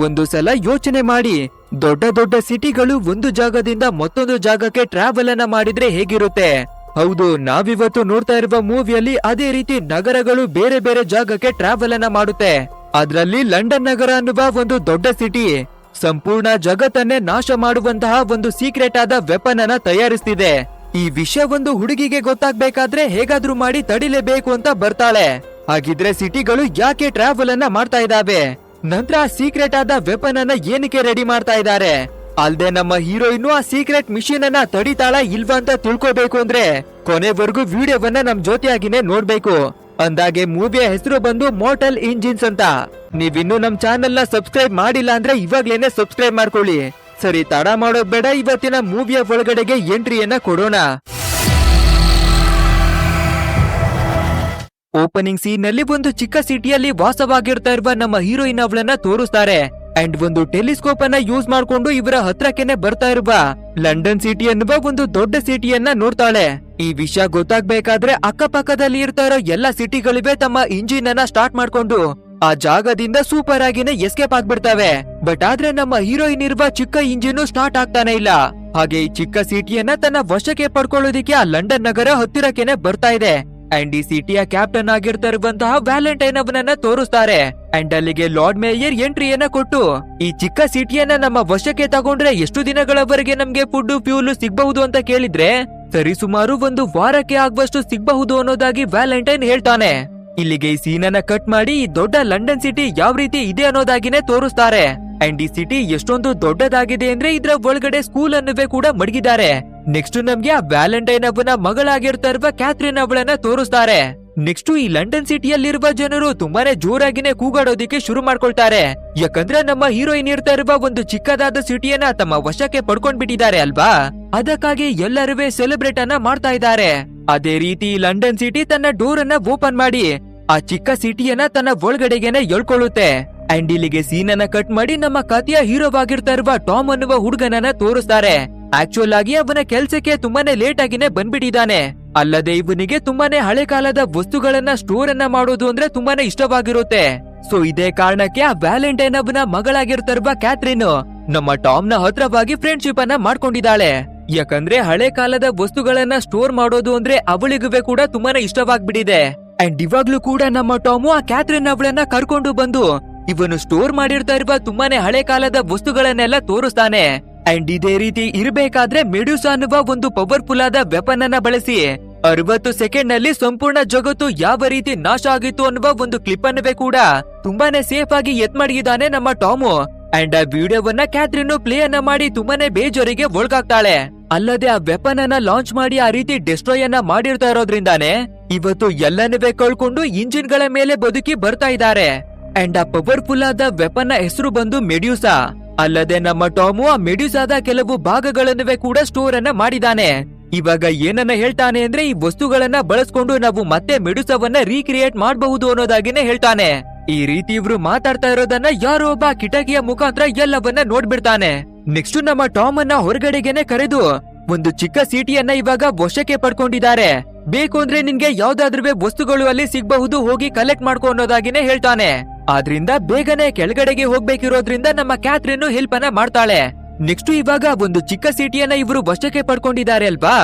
ಒಂದು ಸಲ ಯೋಚನೆ ಮಾಡಿ. ದೊಡ್ಡ ದೊಡ್ಡ ಸಿಟಿಗಳು ಒಂದು ಜಾಗದಿಂದ ಮತ್ತೊಂದು ಜಾಗಕ್ಕೆ ಟ್ರಾವೆಲ್ ಅನ್ನ ಮಾಡಿದ್ರೆ ಹೇಗಿರುತ್ತೆ? ಹೌದು, ನಾವಿವತ್ತು ನೋಡ್ತಾ ಇರುವ ಮೂವಿಯಲ್ಲಿ ಅದೇ ರೀತಿ ನಗರಗಳು ಬೇರೆ ಬೇರೆ ಜಾಗಕ್ಕೆ ಟ್ರಾವೆಲ್ ಅನ್ನ ಮಾಡುತ್ತೆ. ಅದರಲ್ಲಿ ಲಂಡನ್ ನಗರ ಅನ್ನುವ ಒಂದು ದೊಡ್ಡ ಸಿಟಿ. ಸಂಪೂರ್ಣ ಜಗತ್ತನ್ನೇ ನಾಶ ಮಾಡುವಂತಹ ಒಂದು ಸೀಕ್ರೆಟ್ ಆದ ವೆಪನ್ ಅನ್ನ ತಯಾರಿಸ್ತಿದೆ. ಈ ವಿಷಯ ಒಂದು ಹುಡುಗಿಗೆ ಗೊತ್ತಾಗ್ಬೇಕಾದ್ರೆ ಹೇಗಾದ್ರೂ ಮಾಡಿ ತಡಿಲೇಬೇಕು ಅಂತ ಬರ್ತಾಳೆ. ಹಾಗಿದ್ರೆ ಸಿಟಿಗಳು ಯಾಕೆ ಟ್ರಾವೆಲ್ ಅನ್ನ ಮಾಡ್ತಾ ಇದಾವೆ ನಂತರ ಆ ಸೀಕ್ರೆಟ್ ಆದ ವೆಪನ್ ಅನ್ನ ಏನಕ್ಕೆ ರೆಡಿ ಮಾಡ್ತಾ ಇದ್ದಾರೆ? ಅಲ್ದೆ ನಮ್ಮ ಹೀರೋಯಿನ್ ಆ ಸೀಕ್ರೆಟ್ ಮಿಷಿನ್ ಅನ್ನ ತಡಿತಾಳ ಇಲ್ವಾ ಅಂತ ತಿಳ್ಕೊಬೇಕು ಅಂದ್ರೆ ಕೊನೆವರೆಗೂ ವಿಡಿಯೋವನ್ನ ನಮ್ ಜೊತೆಯಾಗಿನೇ ನೋಡ್ಬೇಕು. ಅಂದಾಗೆ ಮೂವಿಯ ಹೆಸರು ಬಂದು ಮೋಟಲ್ ಇಂಜಿನ್ಸ್ ಅಂತ. ನೀವಿನ್ನು ನಮ್ ಚಾನೆಲ್ನ ಸಬ್ಸ್ಕ್ರೈಬ್ ಮಾಡಿಲ್ಲ ಅಂದ್ರೆ ಇವಾಗ್ಲೇನೆ ಸಬ್ಸ್ಕ್ರೈಬ್ ಮಾಡ್ಕೊಳ್ಳಿ. ಸರಿ, ತಡ ಮಾಡೋದ್ ಬೇಡ, ಇವತ್ತಿನ ಮೂವಿಯ ಒಳಗಡೆಗೆ ಎಂಟ್ರಿಯನ್ನ ಕೊಡೋಣ. ಓಪನಿಂಗ್ ಸೀನ್ನಲ್ಲಿ ಒಂದು ಚಿಕ್ಕ ಸಿಟಿಯಲ್ಲಿ ವಾಸವಾಗಿರ್ತಾ ಇರುವ ನಮ್ಮ ಹೀರೋಯಿನ್ ಅವಳನ್ನ ತೋರಿಸ್ತಾರೆ. ಅಂಡ್ ಒಂದು ಟೆಲಿಸ್ಕೋಪ್ ಅನ್ನ ಯೂಸ್ ಮಾಡ್ಕೊಂಡು ಇವರ ಹತ್ರಕ್ಕೆನೆ ಬರ್ತಾ ಇರುವ ಲಂಡನ್ ಸಿಟಿ ಅನ್ನುವ ಒಂದು ದೊಡ್ಡ ಸಿಟಿಯನ್ನ ನೋಡ್ತಾಳೆ. ಈ ವಿಷಯ ಗೊತ್ತಾಗ್ಬೇಕಾದ್ರೆ ಅಕ್ಕಪಕ್ಕದಲ್ಲಿ ಇರ್ತಾ ಇರೋ ಎಲ್ಲ ಸಿಟಿಗಳಿವೆ ತಮ್ಮ ಇಂಜಿನ್ ಅನ್ನ ಸ್ಟಾರ್ಟ್ ಮಾಡ್ಕೊಂಡು. ಆ ಜಾಗದಿಂದ ಸೂಪರ್ ಆಗಿನೇ ಎಸ್ಕೇಪ್ ಆಗ್ಬಿಡ್ತವೆ. ಬಟ್ ಆದ್ರೆ ನಮ್ಮ ಹೀರೋಯಿನ್ ಇರುವ ಚಿಕ್ಕ ಇಂಜಿನ್ ಸ್ಟಾರ್ಟ್ ಆಗ್ತಾನೆ ಇಲ್ಲ. ಹಾಗೆ ಈ ಚಿಕ್ಕ ಸಿಟಿಯನ್ನ ತನ್ನ ವಶಕ್ಕೆ ಪಡ್ಕೊಳ್ಳೋದಿಕ್ಕೆ ಆ ಲಂಡನ್ ನಗರ ಹತ್ತಿರಕ್ಕೆನೆ ಬರ್ತಾ ಇದೆ. ಅಂಡ್ ಈ ಸಿಟಿಯ ಕ್ಯಾಪ್ಟನ್ ಆಗಿರ್ತಿರುವಂತಹ ವ್ಯಾಲೆಂಟೈನ್ ಅವನನ್ನ ತೋರಿಸ್ತಾರೆ. ಅಂಡ್ ಅಲ್ಲಿಗೆ ಲಾರ್ಡ್ ಮೇಯರ್ ಎಂಟ್ರಿಯನ್ನ ಕೊಟ್ಟು, ಈ ಚಿಕ್ಕ ಸಿಟಿಯನ್ನ ನಮ್ಮ ವಶಕ್ಕೆ ತಗೊಂಡ್ರೆ ಎಷ್ಟು ದಿನಗಳವರೆಗೆ ನಮ್ಗೆ ಫುಡ್ ಫ್ಯೂಲ್ ಸಿಗಬಹುದು ಅಂತ ಕೇಳಿದ್ರೆ, ಸರಿ ಸುಮಾರು ಒಂದು ವಾರಕ್ಕೆ ಆಗುವಷ್ಟು ಸಿಗಬಹುದು ಅನ್ನೋದಾಗಿ ವ್ಯಾಲೆಂಟೈನ್ ಹೇಳ್ತಾನೆ. ಇಲ್ಲಿಗೆ ಈ ಸೀನನ್ನ ಕಟ್ ಮಾಡಿ ಈ ದೊಡ್ಡ ಲಂಡನ್ ಸಿಟಿ ಯಾವ ರೀತಿ ಇದೆ ಅನ್ನೋದಾಗಿನೇ ತೋರಿಸ್ತಾರೆ. ಅಂಡ್ ಈ ಸಿಟಿ ಎಷ್ಟೊಂದು ದೊಡ್ಡದಾಗಿದೆ ಅಂದ್ರೆ ಇದ್ರ ಒಳಗಡೆ ಸ್ಕೂಲ್ ಅನ್ನುವೇ ಕೂಡ ಮಡಗಿದ್ದಾರೆ. ನೆಕ್ಸ್ಟ್ ನಮ್ಗೆ ಆ ವ್ಯಾಲೆಂಟೈನ್ ಅವನ ಮಗಳಾಗಿರ್ತಾ ಇರುವ ಕ್ಯಾಥ್ರಿನ್ ಅವಳನ್ನ ತೋರಿಸ್ತಾರೆ. ನೆಕ್ಸ್ಟ್ ಈ ಲಂಡನ್ ಸಿಟಿಯಲ್ಲಿರುವ ಜನರು ತುಂಬಾನೇ ಜೋರಾಗಿನೇ ಕೂಗಾಡೋದಿಕ್ಕೆ ಶುರು ಮಾಡ್ಕೊಳ್ತಾರೆ. ಯಾಕಂದ್ರೆ ನಮ್ಮ ಹೀರೋಯಿನ್ ಇರ್ತಾ ಇರುವ ಒಂದು ಚಿಕ್ಕದಾದ ಸಿಟಿಯನ್ನ ತಮ್ಮ ವಶಕ್ಕೆ ಪಡ್ಕೊಂಡ್ ಬಿಟ್ಟಿದ್ದಾರೆ ಅಲ್ವಾ? ಅದಕ್ಕಾಗಿ ಎಲ್ಲರೂ ಸೆಲೆಬ್ರೇಟ್ ಅನ್ನ ಮಾಡ್ತಾ ಇದ್ದಾರೆ. ಅದೇ ರೀತಿ ಲಂಡನ್ ಸಿಟಿ ತನ್ನ ಡೋರ್ ಅನ್ನ ಓಪನ್ ಮಾಡಿ, ಆ ಚಿಕ್ಕ ಸಿಟಿಯನ್ನ ತನ್ನ ಒಳಗಡೆಗೆನೆ ಎಳ್ಕೊಳ್ಳುತ್ತೆ. ಅಂಡ್ ಇಲ್ಲಿಗೆ ಸೀನ್ ಅನ್ನ ಕಟ್ ಮಾಡಿ ನಮ್ಮ ಕಥೆಯ ಹೀರೋವಾಗಿರ್ತಾ ಇರುವ ಟಾಮ್ ಅನ್ನುವ ಹುಡುಗನನ್ನ ತೋರಿಸ್ತಾರೆ. ಆಕ್ಚುಲ್ ಆಗಿ ಅವನ ಕೆಲ್ಸಕ್ಕೆ ತುಂಬಾನೇ ಲೇಟ್ ಆಗಿನೇ ಬಂದ್ಬಿಟ್ಟಿದ್ದಾನೆ. ಅಲ್ಲದೆ ಇವನಿಗೆ ತುಂಬಾನೇ ಹಳೆ ಕಾಲದ ವಸ್ತುಗಳನ್ನ ಸ್ಟೋರ್ ಅನ್ನ ಮಾಡೋದು ಅಂದ್ರೆ ತುಂಬಾನೇ ಇಷ್ಟವಾಗಿರುತ್ತೆ. ಸೊ ಇದೇ ಕಾರಣಕ್ಕೆ ಆ ವ್ಯಾಲೆಂಟೈನ್ ಅವನ ಮಗಳಾಗಿರ್ತಾರ ಕ್ಯಾಥ್ರಿನ್ ನಮ್ಮ ಟಾಮ್ನ ಹತ್ರವಾಗಿ ಫ್ರೆಂಡ್ಶಿಪ್ ಅನ್ನ ಮಾಡ್ಕೊಂಡಿದ್ದಾಳೆ. ಯಾಕಂದ್ರೆ ಹಳೆ ಕಾಲದ ವಸ್ತುಗಳನ್ನ ಸ್ಟೋರ್ ಮಾಡೋದು ಅಂದ್ರೆ ಅವಳಿಗೂ ಕೂಡ ತುಂಬಾನೇ ಇಷ್ಟವಾಗ್ಬಿಟ್ಟಿದೆ. ಅಂಡ್ ಇವಾಗ್ಲೂ ಕೂಡ ನಮ್ಮ ಟಾಮು ಆ ಕ್ಯಾಥ್ರಿನ್ ಅವಳನ್ನ ಕರ್ಕೊಂಡು ಬಂದು ಇವನು ಸ್ಟೋರ್ ಮಾಡಿರ್ತಾ ಇರುವ ತುಂಬಾನೇ ಹಳೆ ಕಾಲದ ವಸ್ತುಗಳನ್ನೆಲ್ಲ ತೋರಿಸ್ತಾನೆ. ಅಂಡ್ ಇದೇ ರೀತಿ ಇರಬೇಕಾದ್ರೆ ಮೆಡ್ಯೂಸ ಅನ್ನುವ ಒಂದು ಪವರ್ಫುಲ್ ಆದ ವೆಪನ್ ಅನ್ನ ಬಳಸಿ. ಅರವತ್ತು ಸೆಕೆಂಡ್ನಲ್ಲಿ ಸಂಪೂರ್ಣ ಜಗತ್ತು ಯಾವ ರೀತಿ ನಾಶ ಆಗಿತ್ತು ಅನ್ನುವ ಒಂದು ಕ್ಲಿಪ್ ಅನ್ನುವೆ ಕೂಡ ತುಂಬಾನೇ ಸೇಫ್ ಆಗಿ ಎತ್ ನಮ್ಮ ಟಾಮು. ಅಂಡ್ ಆ ವಿಡಿಯೋವನ್ನ ಕ್ಯಾತ್ರಿನ್ ಪ್ಲೇ ಅನ್ನ ಮಾಡಿ ತುಂಬಾನೇ ಬೇಜಾರಿಗೆ ಒಳಗಾಗ್ತಾಳೆ. ಅಲ್ಲದೆ ಆ ವೆಪನ್ ಅನ್ನ ಲಾಂಚ್ ಮಾಡಿ ಆ ರೀತಿ ಡಿಸ್ಟ್ರಾಯ್ ಅನ್ನ ಮಾಡಿರ್ತಾ ಇರೋದ್ರಿಂದಾನೆ ಇವತ್ತು ಎಲ್ಲನವೇ ಕಳ್ಕೊಂಡು ಇಂಜಿನ್ಗಳ ಮೇಲೆ ಬದುಕಿ ಬರ್ತಾ ಇದ್ದಾರೆ. ಅಂಡ್ ಆ ಪವರ್ಫುಲ್ ಆದ ವೆಪನ್ನ ಹೆಸರು ಬಂದು ಮೆಡ್ಯೂಸಾ. ಅಲ್ಲದೆ ನಮ್ಮ ಟಾಮು ಆ ಮೆಡ್ಯೂಸಾದ ಕೆಲವು ಭಾಗಗಳನ್ನುವೆ ಕೂಡ ಸ್ಟೋರ್ ಅನ್ನ ಮಾಡಿದಾನೆ. ಇವಾಗ ಏನನ್ನ ಹೇಳ್ತಾನೆ ಅಂದ್ರೆ ಈ ವಸ್ತುಗಳನ್ನ ಬಳಸ್ಕೊಂಡು ನಾವು ಮತ್ತೆ ಮೆಡುಸವನ್ನ ರೀಕ್ರಿಯೇಟ್ ಮಾಡಬಹುದು ಅನ್ನೋದಾಗಿನೇ ಹೇಳ್ತಾನೆ. ಈ ರೀತಿ ಇವ್ರು ಮಾತಾಡ್ತಾ ಇರೋದನ್ನ ಯಾರೋ ಒಬ್ಬ ಕಿಟಕಿಯ ಮುಖಾಂತರ ಎಲ್ಲವನ್ನ ನೋಡ್ಬಿಡ್ತಾನೆ. ನೆಕ್ಸ್ಟ್ ನಮ್ಮ ಟಾಮ್ ಅನ್ನ ಹೊರಗಡೆಗೆನೆ ಕರೆದು ಒಂದು ಚಿಕ್ಕ ಸಿಟಿಯನ್ನ ಇವಾಗ ವಶಕ್ಕೆ ಪಡ್ಕೊಂಡಿದ್ದಾರೆ. ಬೇಕು ಅಂದ್ರೆ ನಿನ್ಗೆ ಯಾವ್ದಾದ್ರೂ ವಸ್ತುಗಳು ಅಲ್ಲಿ ಸಿಗಬಹುದು, ಹೋಗಿ ಕಲೆಕ್ಟ್ ಮಾಡ್ಕೊ ಅನ್ನೋದಾಗಿನೇ ಹೇಳ್ತಾನೆ. ಆದ್ರಿಂದ ಬೇಗನೆ ಕೆಳಗಡೆಗೆ ಹೋಗ್ಬೇಕಿರೋದ್ರಿಂದ ನಮ್ಮ ಕ್ಯಾತ್ರಿನ್ ಹೆಲ್ಪ್ ಅನ್ನ ಮಾಡ್ತಾಳೆ. ನೆಕ್ಸ್ಟ್ ಇವಾಗ ಒಂದು ಚಿಕ್ಕ ಸಿಟಿಯನ್ನ ಇವರು ವಶಕ್ಕೆ ಪಡ್ಕೊಂಡಿದ್ದಾರೆ ಅಲ್ವಾ?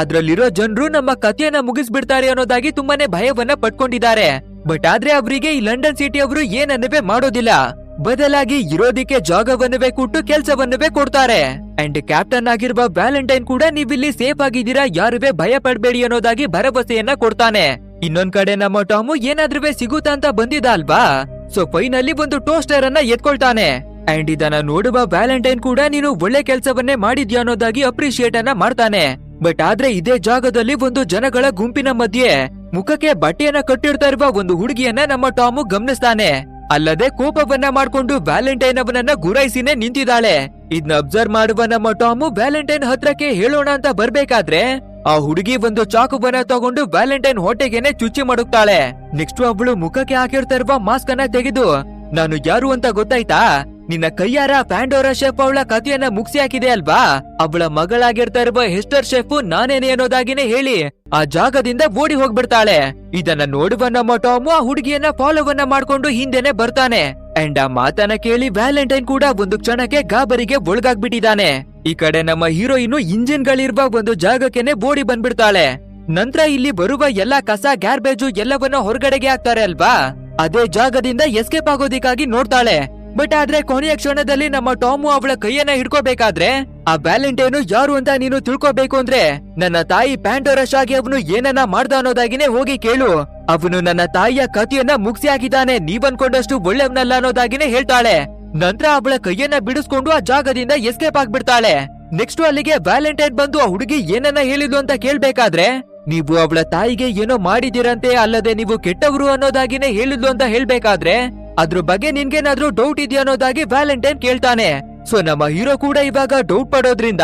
ಅದ್ರಲ್ಲಿರೋ ಜನರು ನಮ್ಮ ಕಥೆಯನ್ನ ಮುಗಿಸ್ಬಿಡ್ತಾರೆ ಅನ್ನೋದಾಗಿ ತುಂಬಾನೇ ಭಯವನ್ನ ಪಡ್ಕೊಂಡಿದ್ದಾರೆ ಬಟ್ ಆದ್ರೆ ಅವರಿಗೆ ಈ ಲಂಡನ್ ಸಿಟಿ ಅವರು ಏನನ್ನವೇ ಮಾಡೋದಿಲ್ಲ. ಬದಲಾಗಿ ಇರೋದಿಕ್ಕೆ ಜಾಗವನ್ನವೇ ಕೊಟ್ಟು ಕೆಲಸವನ್ನವೇ ಕೊಡ್ತಾರೆ ಅಂಡ್ ಕ್ಯಾಪ್ಟನ್ ಆಗಿರುವ ವ್ಯಾಲೆಂಟೈನ್ ಕೂಡ ನೀವಿಲ್ಲಿ ಸೇಫ್ ಆಗಿದ್ದೀರಾ, ಯಾರುವೇ ಭಯ ಪಡಬೇಡಿ ಅನ್ನೋದಾಗಿ ಭರವಸೆಯನ್ನ ಕೊಡ್ತಾನೆ. ಇನ್ನೊಂದ್ ಕಡೆ ನಮ್ಮ ಟಾಮು ಏನಾದ್ರೂ ಸಿಗುತ್ತಾ ಅಂತ ಬಂದಿದ್ದ ಅಲ್ವಾ? ಸೊ ಫೈನಲ್ಲಿ ಒಂದು ಟೋಸ್ಟರ್ ಅನ್ನ ಎತ್ಕೊಳ್ತಾನೆ. ಅಂಡ್ ಇದನ್ನ ನೋಡುವ ವ್ಯಾಲೆಂಟೈನ್ ಕೂಡ ನೀನು ಒಳ್ಳೆ ಕೆಲಸವನ್ನೇ ಮಾಡಿದ್ಯಾ ಅನ್ನೋದಾಗಿ ಅಪ್ರಿಶಿಯೇಟ್ ಅನ್ನ ಮಾಡ್ತಾನೆ. ಬಟ್ ಆದ್ರೆ ಇದೇ ಜಾಗದಲ್ಲಿ ಒಂದು ಜನಗಳ ಗುಂಪಿನ ಮಧ್ಯೆ ಮುಖಕ್ಕೆ ಬಟ್ಟೆಯನ್ನ ಕಟ್ಟಿಡ್ತಾ ಇರುವ ಒಂದು ಹುಡುಗಿಯನ್ನ ನಮ್ಮ ಟಾಮು ಗಮನಿಸ್ತಾನೆ. ಅಲ್ಲದೆ ಕೋಪವನ್ನ ಮಾಡ್ಕೊಂಡು ವ್ಯಾಲೆಂಟೈನ್ ಅವನನ್ನ ಗುರಾಯಿಸಿನೇ ನಿಂತಿದ್ದಾಳೆ. ಇದನ್ನ ಅಬ್ಸರ್ವ್ ಮಾಡುವ ನಮ್ಮ ಟಾಮು ವ್ಯಾಲೆಂಟೈನ್ ಹತ್ರಕ್ಕೆ ಹೇಳೋಣ ಅಂತ ಬರ್ಬೇಕಾದ್ರೆ ಆ ಹುಡುಗಿ ಒಂದು ಚಾಕುವನ್ನ ತಗೊಂಡು ವ್ಯಾಲೆಂಟೈನ್ ಹೊಟ್ಟೆಗೆನೆ ಚುಚ್ಚಿ ಮಾಡುತ್ತಾಳೆ ನೆಕ್ಸ್ಟ್ ಅವಳು ಮುಖಕ್ಕೆ ಹಾಕಿರ್ತಾ ಇರುವ ಮಾಸ್ಕ್ ಅನ್ನ ತೆಗೆದು, ನಾನು ಯಾರು ಅಂತ ಗೊತ್ತಾಯ್ತಾ? ನಿನ್ನ ಕೈಯಾರ ಪ್ಯಾಂಡೋರ ಶೆಫ್ ಅವಳ ಕಥೆಯನ್ನ ಮುಗಿಸಿ ಹಾಕಿದೆ ಅಲ್ವಾ? ಅವಳ ಮಗಳಾಗಿರ್ತಾ ಇರುವ ಹೆಸ್ಟರ್ ಶೆಫ್ ನಾನೇನೆ ಅನ್ನೋದಾಗಿನೇ ಹೇಳಿ ಆ ಜಾಗದಿಂದ ಓಡಿ ಹೋಗ್ಬಿಡ್ತಾಳೆ. ಇದನ್ನ ನೋಡುವ ನಮ್ಮ ಟಾಮು ಆ ಹುಡುಗಿಯನ್ನ ಫಾಲೋವನ್ನ ಮಾಡ್ಕೊಂಡು ಹಿಂದೆನೆ ಬರ್ತಾನೆ. ಅಂಡ್ ಆ ಮಾತನ್ನ ಕೇಳಿ ವ್ಯಾಲೆಂಟೈನ್ ಕೂಡ ಒಂದು ಕ್ಷಣಕ್ಕೆ ಗಾಬರಿಗೆ ಒಳಗಾಗ್ಬಿಟ್ಟಿದ್ದಾನೆ. ಈ ಕಡೆ ನಮ್ಮ ಹೀರೋಯಿನ್ ಇಂಜಿನ್ ಗಳಿರುವ ಒಂದು ಜಾಗಕ್ಕೆನೆ ಓಡಿ ಬಂದ್ಬಿಡ್ತಾಳೆ. ನಂತರ ಇಲ್ಲಿ ಬರುವ ಎಲ್ಲಾ ಕಸ ಗ್ಯಾರ್ಬೇಜು ಎಲ್ಲವನ್ನ ಹೊರಗಡೆಗೆ ಹಾಕ್ತಾರೆ ಅಲ್ವಾ? ಅದೇ ಜಾಗದಿಂದ ಎಸ್ಕೇಪ್ ಆಗೋದಿಕ್ಕಾಗಿ ನೋಡ್ತಾಳೆ. ಬಟ್ ಆದ್ರೆ ಕೊನೆಯ ಕ್ಷಣದಲ್ಲಿ ನಮ್ಮ ಟಾಮು ಅವಳ ಕೈಯನ್ನ ಹಿಡ್ಕೋಬೇಕಾದ್ರೆ ಆ ವ್ಯಾಲೆಂಟೈನು ಯಾರು ಅಂತ ನೀನು ತಿಳ್ಕೋಬೇಕು ಅಂದ್ರೆ ನನ್ನ ತಾಯಿ ಪ್ಯಾಂಟೋರಶ್ ಆಗಿ ಅವನು ಏನನ್ನ ಮಾಡ್ದ ಅನ್ನೋದಾಗಿನೇ ಹೋಗಿ ಕೇಳು. ಅವನು ನನ್ನ ತಾಯಿಯ ಕಥೆಯನ್ನ ಮುಗಿಸಿ ಹಾಕಿದ್ದಾನೆ, ನೀವನ್ಕೊಂಡಷ್ಟು ಒಳ್ಳೆಯವನಲ್ಲ ಅನ್ನೋದಾಗಿನೇ ಹೇಳ್ತಾಳೆ. ನಂತರ ಅವಳ ಕೈಯನ್ನ ಬಿಡಿಸ್ಕೊಂಡು ಆ ಜಾಗದಿಂದ ಎಸ್ಕೇಪ್ ಆಗ್ಬಿಡ್ತಾಳೆ. ನೆಕ್ಸ್ಟ್ ಅಲ್ಲಿಗೆ ವ್ಯಾಲೆಂಟೈನ್ ಬಂದು ಆ ಹುಡುಗಿ ಏನನ್ನ ಹೇಳಿದ್ಲು ಅಂತ ಕೇಳ್ಬೇಕಾದ್ರೆ, ನೀವು ಅವಳ ತಾಯಿಗೆ ಏನೋ ಮಾಡಿದಿರಂತೆ ಅಲ್ಲದೆ ನೀವು ಕೆಟ್ಟವರು ಅನ್ನೋದಾಗಿನೇ ಹೇಳಿದ್ಲು ಅಂತ ಹೇಳ್ಬೇಕಾದ್ರೆ ಅದ್ರ ಬಗ್ಗೆ ನಿನ್ಗೇನಾದ್ರೂ ಡೌಟ್ ಇದೆಯಾ ಅನ್ನೋದಾಗಿ ವ್ಯಾಲೆಂಟೈನ್ ಕೇಳ್ತಾನೆ. ಸೊ ನಮ್ಮ ಹೀರೋ ಕೂಡ ಇವಾಗ ಡೌಟ್ ಪಡೋದ್ರಿಂದ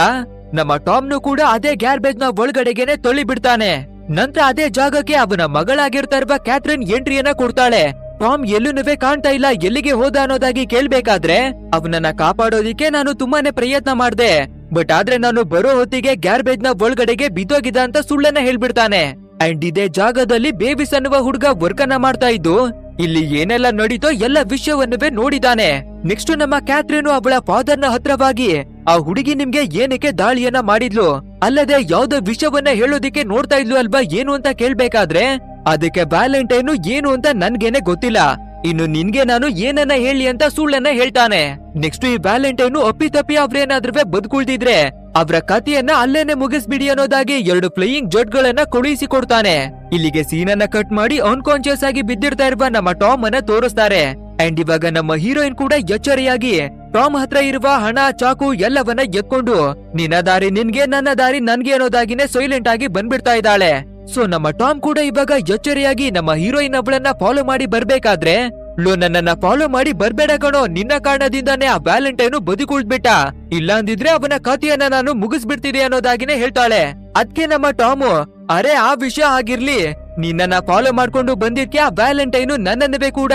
ನಮ್ಮ ಟಾಮ್ನು ಕೂಡ ಅದೇ ಗ್ಯಾರ್ಬೇಜ್ನ ಒಳಗಡೆಗೆನೆ ತೊಳಿ ಬಿಡ್ತಾನೆ. ನಂತರ ಅದೇ ಜಾಗಕ್ಕೆ ಅವನ ಮಗಳಾಗಿರ್ತಾ ಇರುವ ಕ್ಯಾಥರಿನ್ ಎಂಟ್ರಿಯನ್ನ ಕೊಡ್ತಾಳೆ. ಟಾಮ್ ಎಲ್ಲೂನುವೆ ಕಾಣ್ತಾ ಇಲ್ಲ, ಎಲ್ಲಿಗೆ ಹೋದ ಅನ್ನೋದಾಗಿ ಕೇಳ್ಬೇಕಾದ್ರೆ ಅವನನ್ನ ಕಾಪಾಡೋದಿಕ್ಕೆ ನಾನು ತುಂಬಾನೇ ಪ್ರಯತ್ನ ಮಾಡ್ದೆ. ಬಟ್ ಆದ್ರೆ ನಾನು ಬರೋ ಹೊತ್ತಿಗೆ ಗ್ಯಾರ್ಬೇಜ್ನ ಒಳಗಡೆಗೆ ಬಿದ್ದೋಗಿದ್ದ ಅಂತ ಸುಳ್ಳನ್ನ ಹೇಳ್ಬಿಡ್ತಾನೆ. ಅಂಡ್ ಇದೇ ಜಾಗದಲ್ಲಿ ಬೇಬಿಸ್ ಅನ್ನುವ ಹುಡುಗ ವರ್ಕನ್ನ ಮಾಡ್ತಾ ಇದ್ದು ಇಲ್ಲಿ ಏನೆಲ್ಲ ನಡೀತೋ ಎಲ್ಲ ವಿಷಯವನ್ನುವೆ ನೋಡಿದಾನೆ. ನೆಕ್ಸ್ಟ್ ನಮ್ಮ ಕ್ಯಾಥ್ರಿನು ಅವಳ ಫಾದರ್ನ ಹತ್ರವಾಗಿ ಆ ಹುಡುಗಿ ನಿಮ್ಗೆ ಏನಕ್ಕೆ ದಾಳಿಯನ್ನ ಮಾಡಿದ್ಲು? ಅಲ್ಲದೆ ಯಾವ್ದೋ ವಿಷಯವನ್ನ ಹೇಳೋದಿಕ್ಕೆ ನೋಡ್ತಾ ಇದ್ಲು ಅಲ್ವಾ ಏನು ಅಂತ ಕೇಳ್ಬೇಕಾದ್ರೆ? ಅದಕ್ಕೆ ವ್ಯಾಲೆಂಟೈನು ಏನು ಅಂತ ನನ್ಗೇನೆ ಗೊತ್ತಿಲ್ಲ. ಇನ್ನು ನಿನ್ಗೆ ನಾನು ಏನನ್ನ ಹೇಳಿ ಅಂತ ಸುಳ್ಳನ್ನ ಹೇಳ್ತಾನೆ. ನೆಕ್ಸ್ಟ್ ಈ ವ್ಯಾಲೆಂಟೈನು ಅಪ್ಪಿತಪ್ಪಿ ಅವ್ರೇನಾದ್ರೂ ಬದುಕುಳ್ದಿದ್ರೆ ಅವರ ಕಥೆಯನ್ನ ಅಲ್ಲೇನೆ ಮುಗಿಸ್ಬಿಡಿ ಅನ್ನೋದಾಗಿ ಎರಡು ಫ್ಲೈಯಿಂಗ್ ಜಟ್ ಗಳನ್ನ ಕಳುಹಿಸಿ ಕೊಡ್ತಾನೆ ಇಲ್ಲಿಗೆ ಸೀನನ್ನ ಕಟ್ ಮಾಡಿ ಅನ್ಕಾನ್ಶಿಯಸ್ ಆಗಿ ಬಿದ್ದಿರ್ತಾ ಇರುವ ನಮ್ಮ ಟಾಮ್ ಅನ್ನ ತೋರಿಸ್ತಾರೆ. ಅಂಡ್ ಇವಾಗ ನಮ್ಮ ಹೀರೋಯಿನ್ ಕೂಡ ಎಚ್ಚರಿಯಾಗಿ ಟಾಮ್ ಹತ್ರ ಇರುವ ಹಣ, ಚಾಕು ಎಲ್ಲವನ್ನ ಎತ್ಕೊಂಡು, ನಿನ್ನ ದಾರಿ ನಿನ್ಗೆ, ನನ್ನ ದಾರಿ ನನ್ಗೆ ಅನ್ನೋದಾಗಿನೇ ಸೈಲೆಂಟ್ ಆಗಿ ಬಂದ್ಬಿಡ್ತಾ ಇದ್ದಾಳೆ. ಸೊ ನಮ್ಮ ಟಾಮ್ ಕೂಡ ಇವಾಗ ಎಚ್ಚರಿಯಾಗಿ ನಮ್ಮ ಹೀರೋಯಿನ್ ಅವಳನ್ನ ಫಾಲೋ ಮಾಡಿ ಬರ್ಬೇಕಾದ್ರೆ ಲೋ ನನ್ನನ್ನ ಫಾಲೋ ಮಾಡಿ ಬರ್ಬೇಡ ಕಣೋ. ನಿನ್ನ ಕಾರಣದಿಂದಾನೇ ಆ ವ್ಯಾಲೆಂಟೈನು ಬದುಕುಳ್ದ್ಬಿಟ್ಟ. ಇಲ್ಲ ಅಂದಿದ್ರೆ ಅವನ ಕಥೆಯನ್ನ ನಾನು ಮುಗಿಸ್ಬಿಡ್ತೀನಿ ಅನ್ನೋದಾಗಿನೇ ಹೇಳ್ತಾಳೆ. ಅದ್ಕೆ ನಮ್ಮ ಟಾಮು, ಅರೆ, ಆ ವಿಷಯ ಆಗಿರ್ಲಿ. ನಿನ್ನನ್ನ ಫಾಲೋ ಮಾಡ್ಕೊಂಡು ಬಂದಿದ್ಕೆ ಆ ವ್ಯಾಲೆಂಟೈನು ನನ್ನನ್ನವೇ ಕೂಡ.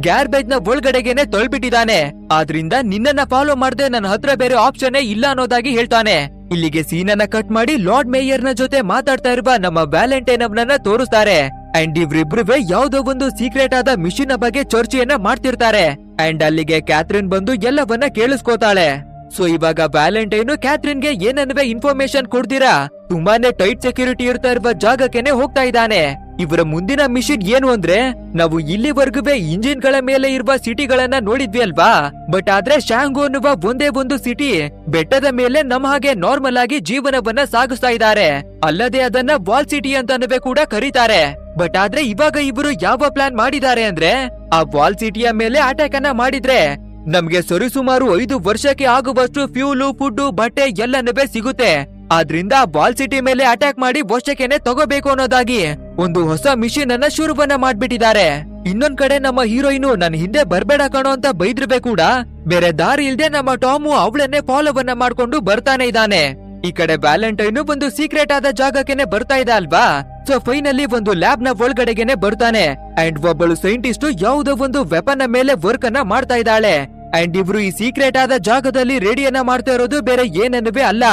ಗ್ಯಾರ್ಬೇಜ್ನ ಒಳಗಡೆಗೆನೆ ತೊಳ್ಬಿಟ್ಟಿದ್ದಾನೆ. ಆದ್ರಿಂದ ನಿನ್ನನ್ನ ಫಾಲೋ ಮಾಡದೆ ನನ್ನ ಹತ್ರ ಬೇರೆ ಆಪ್ಷನ್ ಇಲ್ಲ ಅನ್ನೋದಾಗಿ ಹೇಳ್ತಾನೆ. ಇಲ್ಲಿಗೆ ಸೀನನ್ನ ಕಟ್ ಮಾಡಿ ಲಾರ್ಡ್ ಮೇಯರ್ನ ಜೊತೆ ಮಾತಾಡ್ತಾ ಇರುವ ನಮ್ಮ ವ್ಯಾಲೆಂಟೈನ್ ಅವನನ್ನ ತೋರಿಸ್ತಾರೆ. ಅಂಡ್ ಇವ್ರಿಬ್ರುವೆ ಯಾವ್ದೋ ಒಂದು ಸೀಕ್ರೆಟ್ ಆದ ಮಿಷಿನ್ ಬಗ್ಗೆ ಚರ್ಚೆಯನ್ನ ಮಾಡ್ತಿರ್ತಾರೆ. ಅಂಡ್ ಅಲ್ಲಿಗೆ ಕ್ಯಾಥರಿನ್ ಬಂದು ಎಲ್ಲವನ್ನ ಕೇಳಿಸ್ಕೋತಾಳೆ. ಸೊ ಇವಾಗ ವ್ಯಾಲೆಂಟೈನು ಕ್ಯಾಥರಿನ್ಗೆ ಏನನ್ನುವೆ ಇನ್ಫಾರ್ಮೇಶನ್ ಕೊಡ್ತೀರಾ? ತುಂಬಾನೇ ಟೈಟ್ ಸೆಕ್ಯೂರಿಟಿ ಇರ್ತಾ ಇರುವ ಜಾಗಕ್ಕೆನೆ ಹೋಗ್ತಾ ಇದ್ದಾನೆ. ಇವರ ಮುಂದಿನ ಮಿಷನ್ ಏನು ಅಂದ್ರೆ, ನಾವು ಇಲ್ಲಿವರೆಗೂ ಇಂಜಿನ್ಗಳ ಮೇಲೆ ಇರುವ ಸಿಟಿಗಳನ್ನ ನೋಡಿದ್ವಿ ಅಲ್ವಾ? ಬಟ್ ಆದ್ರೆ ಶಾಂಗು ಅನ್ನುವ ಒಂದೇ ಒಂದು ಸಿಟಿ ಬೆಟ್ಟದ ಮೇಲೆ ನಮ್ಮ ಹಾಗೆ ನಾರ್ಮಲ್ ಆಗಿ ಜೀವನವನ್ನ ಸಾಗಿಸ್ತಾ ಇದ್ದಾರೆ. ಅಲ್ಲದೆ ಅದನ್ನ ವಾಲ್ ಸಿಟಿ ಅಂತಾನೂ ಕೂಡ ಕರೀತಾರೆ. ಬಟ್ ಆದ್ರೆ ಇವಾಗ ಇವರು ಯಾವ ಪ್ಲಾನ್ ಮಾಡಿದ್ದಾರೆ ಅಂದ್ರೆ, ಆ ವಾಲ್ ಸಿಟಿಯ ಮೇಲೆ ಅಟ್ಯಾಕ್ ಅನ್ನ ಮಾಡಿದ್ರೆ, ನಮ್ಗೆ ಸರಿಸುಮಾರು ಐದು ವರ್ಷಕ್ಕೆ ಆಗುವಷ್ಟು ಫ್ಯೂಲು ಫುಡ್ ಬಟ್ಟೆ ಎಲ್ಲನೂ ಸಿಗುತ್ತೆ. ಆದ್ರಿಂದ ಬಾಲ್ ಸಿಟಿ ಮೇಲೆ ಅಟ್ಯಾಕ್ ಮಾಡಿ ವಶಕ್ಕೆನೆ ತಗೋಬೇಕು ಅನ್ನೋದಾಗಿ ಒಂದು ಹೊಸ ಮಿಷಿನ್ ಅನ್ನ ಶುರುವನ್ನ ಮಾಡ್ಬಿಟ್ಟಿದ್ದಾರೆ. ಇನ್ನೊಂದ್ ಕಡೆ ನಮ್ಮ ಹೀರೋಯಿನು ನನ್ ಹಿಂದೆ ಬರ್ಬೇಡ ಕಣೋ ಅಂತ ಬೈದ್ರಬೇ ಕೂಡ ಬೇರೆ ದಾರಿ ಇಲ್ದೆ ನಮ್ಮ ಟಾಮು ಅವಳನ್ನೇ ಫಾಲೋವನ್ನ ಮಾಡ್ಕೊಂಡು ಬರ್ತಾನೆ ಇದ್ದಾನೆ. ಈ ಕಡೆ ವ್ಯಾಲೆಂಟೈನು ಒಂದು ಸೀಕ್ರೆಟ್ ಆದ ಜಾಗಕ್ಕೆನೆ ಬರ್ತಾ ಇದೆ ಅಲ್ವಾ? ಸೊ ಫೈನಲಿ ಒಂದು ಲ್ಯಾಬ್ನ ಒಳಗಡೆಗೆನೆ ಬರ್ತಾನೆ. ಅಂಡ್ ಒಬ್ಬಳು ಸೈಂಟಿಸ್ಟ್ ಯಾವುದೋ ಒಂದು ವೆಪನ್ ಮೇಲೆ ವರ್ಕ್ ಅನ್ನ ಮಾಡ್ತಾ ಇದ್ದಾಳೆ. ಅಂಡ್ ಇವ್ರು ಈ ಸೀಕ್ರೆಟ್ ಆದ ಜಾಗದಲ್ಲಿ ರೇಡಿಯನ್ನ ಮಾಡ್ತಾ ಇರೋದು ಬೇರೆ ಏನನ್ನುವೇ ಅಲ್ಲ.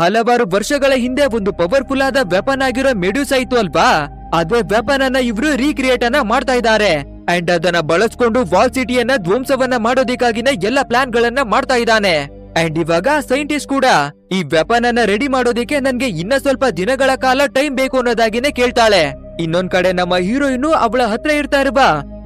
ಹಲವಾರು ವರ್ಷಗಳ ಹಿಂದೆ ಒಂದು ಪವರ್ಫುಲ್ ಆದ ವೆಪನ್ ಆಗಿರೋ ಮೆಡ್ಯೂಸ್ ಆಯ್ತು ಅಲ್ವಾ? ಅದೇ ವೆಪನ್ ಅನ್ನ ಇವ್ರು ರೀಕ್ರಿಯೇಟ್ ಅನ್ನ ಮಾಡ್ತಾ ಇದ್ದಾರೆ. ಅಂಡ್ ಅದನ್ನ ಬಳಸ್ಕೊಂಡು ವಾಲ್ ಸಿಟಿಯನ್ನ ಧ್ವಂಸವನ್ನ ಮಾಡೋದಿಕ್ಕಾಗಿನ ಎಲ್ಲ ಪ್ಲಾನ್ ಗಳನ್ನ ಮಾಡ್ತಾ ಇದ್ದಾನೆ. ಅಂಡ್ ಇವಾಗ ಸೈಂಟಿಸ್ಟ್ ಕೂಡ ಈ ವೆಪನ್ ಅನ್ನ ರೆಡಿ ಮಾಡೋದಿಕ್ಕೆ ನನ್ಗೆ ಇನ್ನ ಸ್ವಲ್ಪ ದಿನಗಳ ಕಾಲ ಟೈಮ್ ಬೇಕು ಅನ್ನೋದಾಗಿನೇ ಕೇಳ್ತಾಳೆ. ಇನ್ನೊಂದ್ ಕಡೆ ನಮ್ಮ ಹೀರೋಯಿನ್ ಅವಳ ಹತ್ರ ಇರ್ತಾ ಇರುವ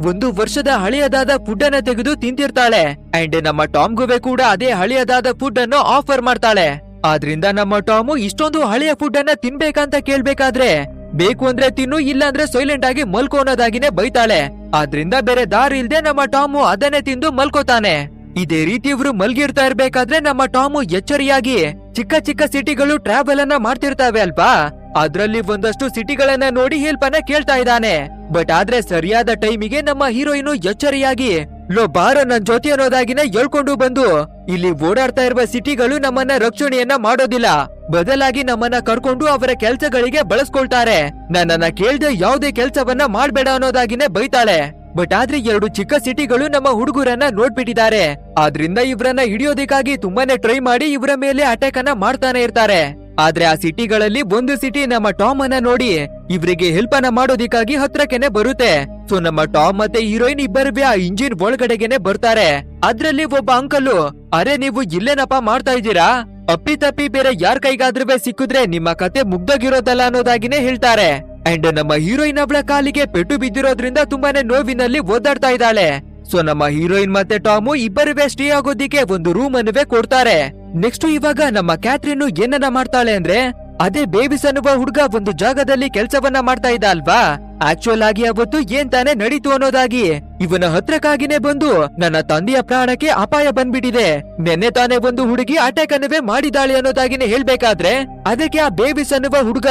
ಒಂದು ವರ್ಷದ ಹಳೆಯದಾದ ಫುಡ್ ಅನ್ನ ತೆಗೆದು ತಿಂತಿರ್ತಾಳೆ ಅಂಡ್ ನಮ್ಮ ಟಾಮ್ಗುವೆ ಕೂಡ ಅದೇ ಹಳೆಯದಾದ ಫುಡ್ ಅನ್ನು ಆಫರ್ ಮಾಡ್ತಾಳೆ. ಆದ್ರಿಂದ ನಮ್ಮ ಟಾಮು ಇಷ್ಟೊಂದು ಹಳೆಯ ಫುಡ್ ಅನ್ನ ತಿನ್ಬೇಕಂತ ಕೇಳ್ಬೇಕಾದ್ರೆ, ಬೇಕು ಅಂದ್ರೆ ತಿನ್ನು, ಇಲ್ಲ ಅಂದ್ರೆ ಸೈಲೆಂಟ್ ಆಗಿ ಮಲ್ಕೋನೋದಾಗಿನೇ ಬೈತಾಳೆ. ಆದ್ರಿಂದ ಬೇರೆ ದಾರಿ ಇಲ್ದೆ ನಮ್ಮ ಟಾಮು ಅದನ್ನೇ ತಿಂದು ಮಲ್ಕೋತಾನೆ. ಇದೇ ರೀತಿ ಇವ್ರು ಮಲ್ಗಿರ್ತಾ ಇರ್ಬೇಕಾದ್ರೆ ನಮ್ಮ ಟಾಮು ಎಚ್ಚರಿಯಾಗಿ ಚಿಕ್ಕ ಚಿಕ್ಕ ಸಿಟಿಗಳು ಟ್ರಾವೆಲ್ ಅನ್ನ ಮಾಡ್ತಿರ್ತಾವೆ ಅಲ್ವಾ? ಅದ್ರಲ್ಲಿ ಒಂದಷ್ಟು ಸಿಟಿಗಳನ್ನ ನೋಡಿ ಹೆಲ್ಪ್ ಅನ್ನ ಕೇಳ್ತಾ ಇದ್ದಾನೆ. ಬಟ್ ಆದ್ರೆ ಸರಿಯಾದ ಟೈಮಿಗೆ ನಮ್ಮ ಹೀರೋಯಿನ್ ಎಚ್ಚರಿಯಾಗಿ ಲೋ, ಬಾರ, ನನ್ ಜೊತೆ ಅನ್ನೋದಾಗಿನ ಹೇಳ್ಕೊಂಡು ಬಂದು. ಇಲ್ಲಿ ಓಡಾಡ್ತಾ ಇರುವ ಸಿಟಿಗಳು ನಮ್ಮನ್ನ ರಕ್ಷಣೆಯನ್ನ ಮಾಡೋದಿಲ್ಲ. ಬದಲಾಗಿ ನಮ್ಮನ್ನ ಕರ್ಕೊಂಡು ಅವರ ಕೆಲ್ಸಗಳಿಗೆ ಬಳಸ್ಕೊಳ್ತಾರೆ. ನನ್ನನ್ನ ಕೇಳ್ದೆ ಯಾವ್ದೇ ಕೆಲ್ಸವನ್ನ ಮಾಡ್ಬೇಡ ಅನ್ನೋದಾಗಿನೇ ಬೈತಾಳೆ. ಬಟ್ ಆದ್ರೆ ಎರಡು ಚಿಕ್ಕ ಸಿಟಿಗಳು ನಮ್ಮ ಹುಡುಗರನ್ನ ನೋಡ್ಬಿಟ್ಟಿದ್ದಾರೆ. ಆದ್ರಿಂದ ಇವ್ರನ್ನ ಹಿಡಿಯೋದಕ್ಕಾಗಿ ತುಂಬಾನೇ ಟ್ರೈ ಮಾಡಿ ಇವರ ಮೇಲೆ ಅಟ್ಯಾಕ್ ಅನ್ನ ಮಾಡ್ತಾನೆ ಇರ್ತಾರೆ. ಆದ್ರೆ ಆ ಸಿಟಿಗಳಲ್ಲಿ ಒಂದು ಸಿಟಿ ನಮ್ಮ ಟಾಮ್ ಅನ್ನ ನೋಡಿ ಇವರಿಗೆ ಹೆಲ್ಪ್ ಅನ್ನ ಮಾಡೋದಿಕ್ಕಾಗಿ ಹತ್ರಕ್ಕೆನೆ ಬರುತ್ತೆ. ಸೊ ನಮ್ಮ ಟಾಮ್ ಮತ್ತೆ ಹೀರೋಯಿನ್ ಇಬ್ಬರು ಆ ಇಂಜಿನ್ ಒಳಗಡೆಗೆನೆ ಬರ್ತಾರೆ. ಅದ್ರಲ್ಲಿ ಒಬ್ಬ ಅಂಕಲು, ಅರೆ, ನೀವು ಇಲ್ಲೇನಪ್ಪ ಮಾಡ್ತಾ ಇದ್ದೀರಾ? ಅಪ್ಪಿ ತಪ್ಪಿ ಬೇರೆ ಯಾರ ಕೈಗಾದ್ರೂ ಸಿಕ್ಕಿದ್ರೆ ನಿಮ್ಮ ಕತೆ ಮುಗ್ದೋಗಿರೋದಲ್ಲ ಅನ್ನೋದಾಗಿನೇ ಹೇಳ್ತಾರೆ. ಅಂಡ್ ನಮ್ಮ ಹೀರೋಯಿನ್ ಅವಳ ಕಾಲಿಗೆ ಪೆಟ್ಟು ಬಿದ್ದಿರೋದ್ರಿಂದ ತುಂಬಾನೇ ನೋವಿನಲ್ಲಿ ಓದಾಡ್ತಾ ಇದ್ದಾಳೆ. ಸೊ ನಮ್ಮ ಹೀರೋಯಿನ್ ಮತ್ತೆ ಟಾಮು ಇಬ್ಬರು ಸ್ಟೇ ಆಗೋದಿಕ್ಕೆ ಒಂದು ರೂಮ್ ಅನ್ನುವೇ ಕೊಡ್ತಾರೆ. ನೆಕ್ಸ್ಟ್ ಇವಾಗ ನಮ್ಮ ಕ್ಯಾಥ್ರಿನ್ ಏನನ್ನ ಮಾಡ್ತಾಳೆ ಅಂದ್ರೆ, ಅದೇ ಬೇಬಿಸ್ ಅನ್ನುವ ಹುಡುಗ ಒಂದು ಜಾಗದಲ್ಲಿ ಕೆಲಸವನ್ನ ಮಾಡ್ತಾ ಇದ್ದ ಅಲ್ವಾ? ಆಕ್ಚುಯಲ್ ಆಗಿ ಅವತ್ತು ಏನ್ ತಾನೇ ನಡೀತು ಅನ್ನೋದಾಗಿ. ಇವನ ಹತ್ರಕ್ಕಾಗಿನೇ ಬಂದು ನನ್ನ ತಂದೆಯ ಪ್ರಾಣಕ್ಕೆ ಅಪಾಯ ಬಂದ್ಬಿಟ್ಟಿದೆ. ನೆನ್ನೆ ತಾನೇ ಒಂದು ಹುಡುಗಿ ಅಟ್ಯಾಕ್ ಅನ್ನುವೇ ಮಾಡಿದಾಳೆ ಅನ್ನೋದಾಗಿನೇ ಹೇಳ್ಬೇಕಾದ್ರೆ, ಅದಕ್ಕೆ ಆ ಬೇಬಿಸ್ ಅನ್ನುವ ಹುಡುಗ,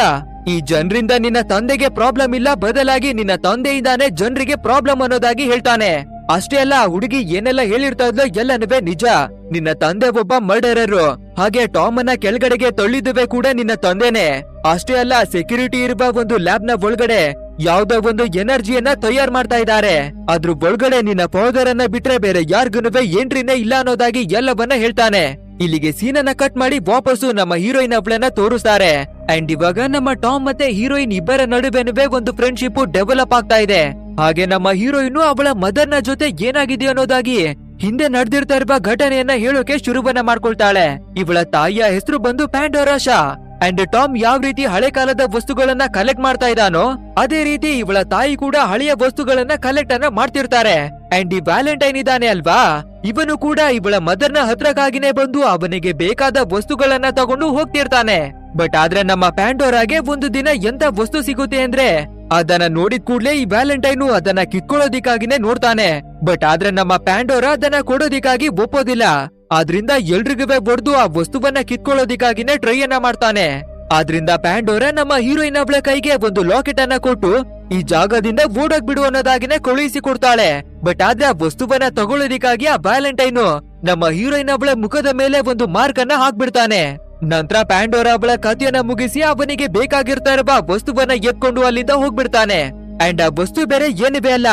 ಈ ಜನರಿಂದ ನಿನ್ನ ತಂದೆಗೆ ಪ್ರಾಬ್ಲಮ್ ಇಲ್ಲ, ಬದಲಾಗಿ ನಿನ್ನ ತಂದೆಯಿಂದಾನೇ ಜನರಿಗೆ ಪ್ರಾಬ್ಲಮ್ ಅನ್ನೋದಾಗಿ ಹೇಳ್ತಾನೆ. ಅಷ್ಟೇ ಅಲ್ಲ ಹುಡುಗಿ ಏನೆಲ್ಲ ಹೇಳಿರ್ತಾ ಇದ್ಲೋ ಎಲ್ಲನವೇ ನಿಜ. ನಿನ್ನ ತಂದೆ ಒಬ್ಬ ಮರ್ಡರರು ಹಾಗೆ ಟಾಮ್ ಅನ್ನ ಕೆಳಗಡೆಗೆ ತಳ್ಳಿದುವೆ ಕೂಡ ನಿನ್ನ ತಂದೆನೆ. ಅಷ್ಟೇ ಅಲ್ಲ ಸೆಕ್ಯೂರಿಟಿ ಇರುವ ಒಂದು ಲ್ಯಾಬ್ನ ಒಳಗಡೆ ಯಾವ್ದೋ ಒಂದು ಎನರ್ಜಿಯನ್ನ ತಯಾರ್ ಮಾಡ್ತಾ ಇದ್ದಾರೆ. ಅದ್ರ ಒಳಗಡೆ ನಿನ್ನ ಫಾದರ್ ಅನ್ನ ಬಿಟ್ರೆ ಬೇರೆ ಯಾರ್ಗುನುವೆ ಎಂಟ್ರಿನೇ ಇಲ್ಲ ಅನ್ನೋದಾಗಿ ಎಲ್ಲವನ್ನ ಹೇಳ್ತಾನೆ. ಇಲ್ಲಿಗೆ ಸೀನನ್ನ ಕಟ್ ಮಾಡಿ ವಾಪಸ್ಸು ನಮ್ಮ ಹೀರೋಯಿನ್ ಅವಳನ್ನ ತೋರಿಸ್ತಾರೆ. ಅಂಡ್ ಇವಾಗ ನಮ್ಮ ಟಾಮ್ ಮತ್ತೆ ಹೀರೋಯಿನ್ ಇಬ್ಬರ ನಡುವೆನುವೆ ಒಂದು ಫ್ರೆಂಡ್ಶಿಪ್ ಡೆವಲಪ್ ಆಗ್ತಾ ಇದೆ. ಹಾಗೆ ನಮ್ಮ ಹೀರೋಯಿನ್ ಅವಳ ನ ಜೊತೆ ಏನಾಗಿದೆ ಅನ್ನೋದಾಗಿ ಹಿಂದೆ ನಡೆದಿರ್ತಾ ಇರುವ ಘಟನೆಯನ್ನ ಹೇಳೋಕೆ ಶುರುವನ್ನ ಮಾಡ್ಕೊಳ್ತಾಳೆ. ಇವಳ ತಾಯಿಯ ಹೆಸರು ಬಂದು ಪ್ಯಾಂಡೋರಾಶಾ ಅಂಡ್ ಟಾಮ್ ಯಾವ ರೀತಿ ಹಳೆ ಕಾಲದ ವಸ್ತುಗಳನ್ನ ಕಲೆಕ್ಟ್ ಮಾಡ್ತಾ ಇದ್ದಾನೋ, ಅದೇ ರೀತಿ ಇವಳ ತಾಯಿ ಕೂಡ ಹಳೆಯ ವಸ್ತುಗಳನ್ನ ಕಲೆಕ್ಟ್ ಅನ್ನ ಮಾಡ್ತಿರ್ತಾರೆ. ಅಂಡ್ ಈ ವ್ಯಾಲೆಂಟೈನ್ ಇದ್ದಾನೆ ಅಲ್ವಾ? ಇವನು ಕೂಡ ಇವಳ ಮದರ್ನ ಹತ್ರಕ್ಕಾಗಿನೇ ಬಂದು ಅವನಿಗೆ ಬೇಕಾದ ವಸ್ತುಗಳನ್ನ ತಗೊಂಡು ಹೋಗ್ತಿರ್ತಾನೆ. ಬಟ್ ಆದ್ರೆ ನಮ್ಮ ಪ್ಯಾಂಡೋರಾಗೆ ಒಂದು ದಿನ ಎಂತ ವಸ್ತು ಸಿಗುತ್ತೆ ಅಂದ್ರೆ, ಅದನ್ನ ನೋಡಿದ ಕೂಡ್ಲೆ ಈ ವ್ಯಾಲೆಂಟೈನು ಅದನ್ನ ಕಿತ್ಕೊಳ್ಳೋದಿಕ್ಕಾಗಿನೇ ನೋಡ್ತಾನೆ. ಬಟ್ ಆದ್ರೆ ನಮ್ಮ ಪ್ಯಾಂಡೋರ ಅದನ್ನ ಕೊಡೋದಿಕ್ಕಾಗಿ ಒಪ್ಪೋದಿಲ್ಲ. ಆದ್ರಿಂದ ಎಲ್ರಿಗೂ ಬಡ್ದು ಆ ವಸ್ತುವನ್ನ ಕಿತ್ಕೊಳ್ಳೋದಿಕ್ಕಾಗಿನೇ ಟ್ರೈ ಅನ್ನ ಮಾಡ್ತಾನೆ. ಆದ್ರಿಂದ ಪ್ಯಾಂಡೋರ ನಮ್ಮ ಹೀರೋಯಿನ್ ಅವಳ ಕೈಗೆ ಒಂದು ಲಾಕೆಟ್ ಅನ್ನ ಕೊಟ್ಟು ಈ ಜಾಗದಿಂದ ಓಡಕ್ ಬಿಡು ಅನ್ನೋದಾಗಿನೇ ಕಳುಹಿಸಿ ಕೊಡ್ತಾಳೆ. ಬಟ್ ಆದ್ರೆ ಆ ವಸ್ತುವನ್ನ ತಗೊಳ್ಳೋದಿಕ್ಕಾಗಿ ಆ ವ್ಯಾಲೆಂಟೈನು ನಮ್ಮ ಹೀರೋಯಿನ್ ಅವಳ ಮುಖದ ಮೇಲೆ ಒಂದು ಮಾರ್ಕ್ ಅನ್ನ ಹಾಕ್ಬಿಡ್ತಾನೆ. ನಂತರ ಪ್ಯಾಂಡೋರ ಅವಳ ಕಥೆಯನ್ನ ಮುಗಿಸಿ ಅವನಿಗೆ ಬೇಕಾಗಿರ್ತಾ ಇರುವ ವಸ್ತುವನ್ನ ಎತ್ಕೊಂಡು ಅಲ್ಲಿಂದ ಹೋಗ್ಬಿಡ್ತಾನೆ. ಅಂಡ್ ಆ ವಸ್ತು ಬೇರೆ ಏನಿವೆ ಅಲ್ಲ?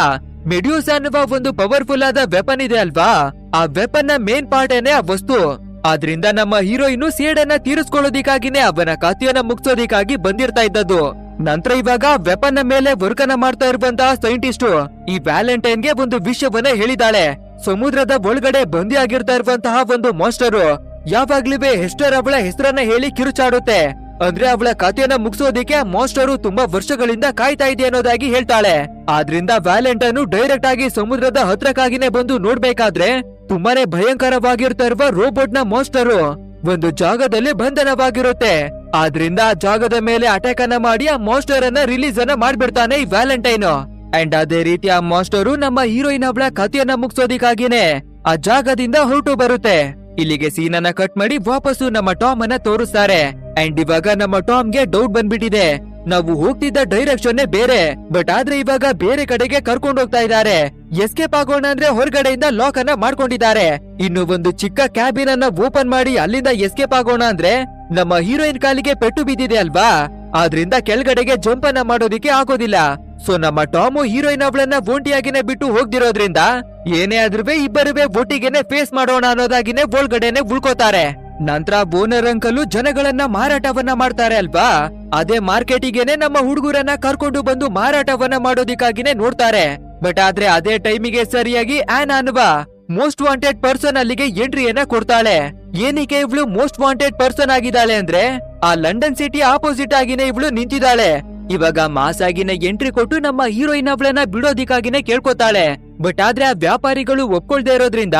ಮೆಡ್ಯೂಸ್ ಅನ್ನುವ ಒಂದು ಪವರ್ಫುಲ್ ಆದ ವೆಪನ್ ಇದೆ ಅಲ್ವಾ? ಆ ವೆಪನ್ನ ಮೇನ್ ಪಾರ್ಟ್ ಏನೇ ಆ ವಸ್ತು? ಆದ್ರಿಂದ ನಮ್ಮ ಹೀರೋಯಿನ್ ಸೇಡನ್ನ ತೀರಿಸ್ಕೊಳ್ಳೋದಿಕ್ಕಾಗಿನೇ ಅವನ ಕಥೆಯನ್ನ ಮುಗಿಸೋದಿಕ್ಕಾಗಿ ಬಂದಿರ್ತಾ ಇದ್ದದ್ದು. ನಂತರ ಇವಾಗ ವೆಪನ್ ಮೇಲೆ ವರ್ಕನ ಮಾಡ್ತಾ ಇರುವಂತಹ ಸೈಂಟಿಸ್ಟ್ ಈ ವ್ಯಾಲೆಂಟೈನ್ಗೆ ಒಂದು ವಿಷಯವನ್ನ ಹೇಳಿದಾಳೆ. ಸಮುದ್ರದ ಒಳಗಡೆ ಬಂದಿ ಆಗಿರ್ತಾ ಇರುವಂತಹ ಒಂದು ಮಾಸ್ಟರು ಯಾವಾಗ್ಲಿವೆ ಹೆಸ್ಟರ್ ಅವಳ ಹೆಸರನ್ನ ಹೇಳಿ ಕಿರುಚಾಡುತ್ತೆ. ಅಂದ್ರೆ ಅವಳ ಕಥೆಯನ್ನ ಮುಗಿಸೋದಿಕ್ಕೆ ಮಾಸ್ಟರು ತುಂಬಾ ವರ್ಷಗಳಿಂದ ಕಾಯ್ತಾ ಇದೆ ಅನ್ನೋದಾಗಿ ಹೇಳ್ತಾಳೆ. ಆದ್ರಿಂದ ವ್ಯಾಲೆಂಟೈನ್ ಡೈರೆಕ್ಟ್ ಆಗಿ ಸಮುದ್ರದ ಹತ್ರಕ್ಕಾಗಿನೇ ಬಂದು ನೋಡ್ಬೇಕಾದ್ರೆ ತುಂಬಾನೇ ಭಯಂಕರವಾಗಿರ್ತಾ ಇರುವ ರೋಬೋಟ್ನ ಮಾಸ್ಟರು. ಒಂದು ಜಾಗದಲ್ಲಿ ಬಂಧನವಾಗಿರುತ್ತೆ. ಆದ್ರಿಂದ ಆ ಜಾಗದ ಮೇಲೆ ಅಟ್ಯಾಕ್ ಅನ್ನ ಮಾಡಿ ಆ ಮಾಸ್ಟರ್ ಅನ್ನ ರಿಲೀಸ್ ಅನ್ನ ಮಾಡ್ಬಿಡ್ತಾನೆ ಈ ವ್ಯಾಲೆಂಟೈನ್. ಅಂಡ್ ಅದೇ ರೀತಿ ಆ ಮಾಸ್ಟರು ನಮ್ಮ ಹೀರೋಯಿನ್ ಅವಳ ಕಥೆಯನ್ನ ಮುಗಿಸೋದಿಕ್ಕಾಗಿನೇ ಆ ಜಾಗದಿಂದ ಹೊರಟು ಬರುತ್ತೆ. ಇಲ್ಲಿಗೆ ಸೀನನ್ನ ಕಟ್ ಮಾಡಿ ವಾಪಸ್ಸು ನಮ್ಮ ಟಾಮ್ ಅನ್ನ ತೋರಿಸ್ತಾರೆ. ಅಂಡ್ ಇವಾಗ ನಮ್ಮ ಟಾಮ್ಗೆ ಡೌಟ್ ಬಂದ್ಬಿಟ್ಟಿದೆ. ನಾವು ಹೋಗ್ತಿದ್ದ ಡೈರೆಕ್ಷನ್ ಬೇರೆ. ಬಟ್ ಆದ್ರೆ ಇವಾಗ ಬೇರೆ ಕಡೆಗೆ ಕರ್ಕೊಂಡು ಹೋಗ್ತಾ ಇದ್ದಾರೆ. ಎಸ್ಕೇಪ್ ಆಗೋಣ ಅಂದ್ರೆ ಹೊರಗಡೆಯಿಂದ ಲಾಕ್ ಅನ್ನ ಮಾಡ್ಕೊಂಡಿದ್ದಾರೆ. ಇನ್ನು ಒಂದು ಚಿಕ್ಕ ಕ್ಯಾಬಿನ್ ಅನ್ನ ಓಪನ್ ಮಾಡಿ ಅಲ್ಲಿಂದ ಎಸ್ಕೇಪ್ ಆಗೋಣ ಅಂದ್ರೆ ನಮ್ಮ ಹೀರೋಯಿನ್ ಕಾಲಿಗೆ ಪೆಟ್ಟು ಬಿದ್ದಿದೆ ಅಲ್ವಾ? ಆದ್ರಿಂದ ಕೆಳಗಡೆಗೆ ಜಂಪ್ ಅನ್ನ ಮಾಡೋದಿಕ್ಕೆ ಆಗೋದಿಲ್ಲ. ಸೊ ನಮ್ಮ ಟಾಮು ಹೀರೋಯಿನ್ ಅವಳನ್ನ ಒಂಟಿಯಾಗಿನೇ ಬಿಟ್ಟು ಹೋಗ್ದಿರೋದ್ರಿಂದ ಏನೇ ಆದ್ರೂ ಇಬ್ಬರುವೆ ಒಟ್ಟಿಗೆನೆ ಫೇಸ್ ಮಾಡೋಣ ಅನ್ನೋದಾಗಿನೇ ಒಳಗಡೆನೆ ಉಳ್ಕೋತಾರೆ. ನಂತರ ಬೋನರ್ ಅಂಕಲು ಜನಗಳನ್ನ ಮಾರಾಟವನ್ನ ಮಾಡ್ತಾರೆ ಅಲ್ವಾ? ಅದೇ ಮಾರ್ಕೆಟಿಗೆನೆ ನಮ್ಮ ಹುಡುಗರನ್ನ ಕರ್ಕೊಂಡು ಬಂದು ಮಾರಾಟವನ್ನ ಮಾಡೋದಿಕ್ಕಾಗಿನೇ ನೋಡ್ತಾರೆ. ಬಟ್ ಆದ್ರೆ ಅದೇ ಟೈಮಿಗೆ ಸರಿಯಾಗಿ ಆನ್ ಅನ್ನುವ ಮೋಸ್ಟ್ ವಾಂಟೆಡ್ ಪರ್ಸನ್ ಅಲ್ಲಿಗೆ ಎಂಟ್ರಿಯನ್ನ ಕೊಡ್ತಾಳೆ. ಏನಕ್ಕೆ ಇವಳು ಮೋಸ್ಟ್ ವಾಂಟೆಡ್ ಪರ್ಸನ್ ಆಗಿದ್ದಾಳೆ ಅಂದ್ರೆ ಆ ಲಂಡನ್ ಸಿಟಿ ಆಪೋಸಿಟ್ ಆಗಿನೇ ಇವಳು ನಿಂತಿದ್ದಾಳೆ. ಇವಾಗ ಮಾಸ್ ಆಗಿನ ಎಂಟ್ರಿ ಕೊಟ್ಟು ನಮ್ಮ ಹೀರೋಯಿನ್ ಅವಳನ್ನ ಬಿಡೋದಿಕ್ಕಾಗಿನೇ ಕೇಳ್ಕೊತಾಳೆ. ಬಟ್ ಆದ್ರೆ ಆ ವ್ಯಾಪಾರಿಗಳು ಒಪ್ಕೊಳ್ದೇ ಇರೋದ್ರಿಂದ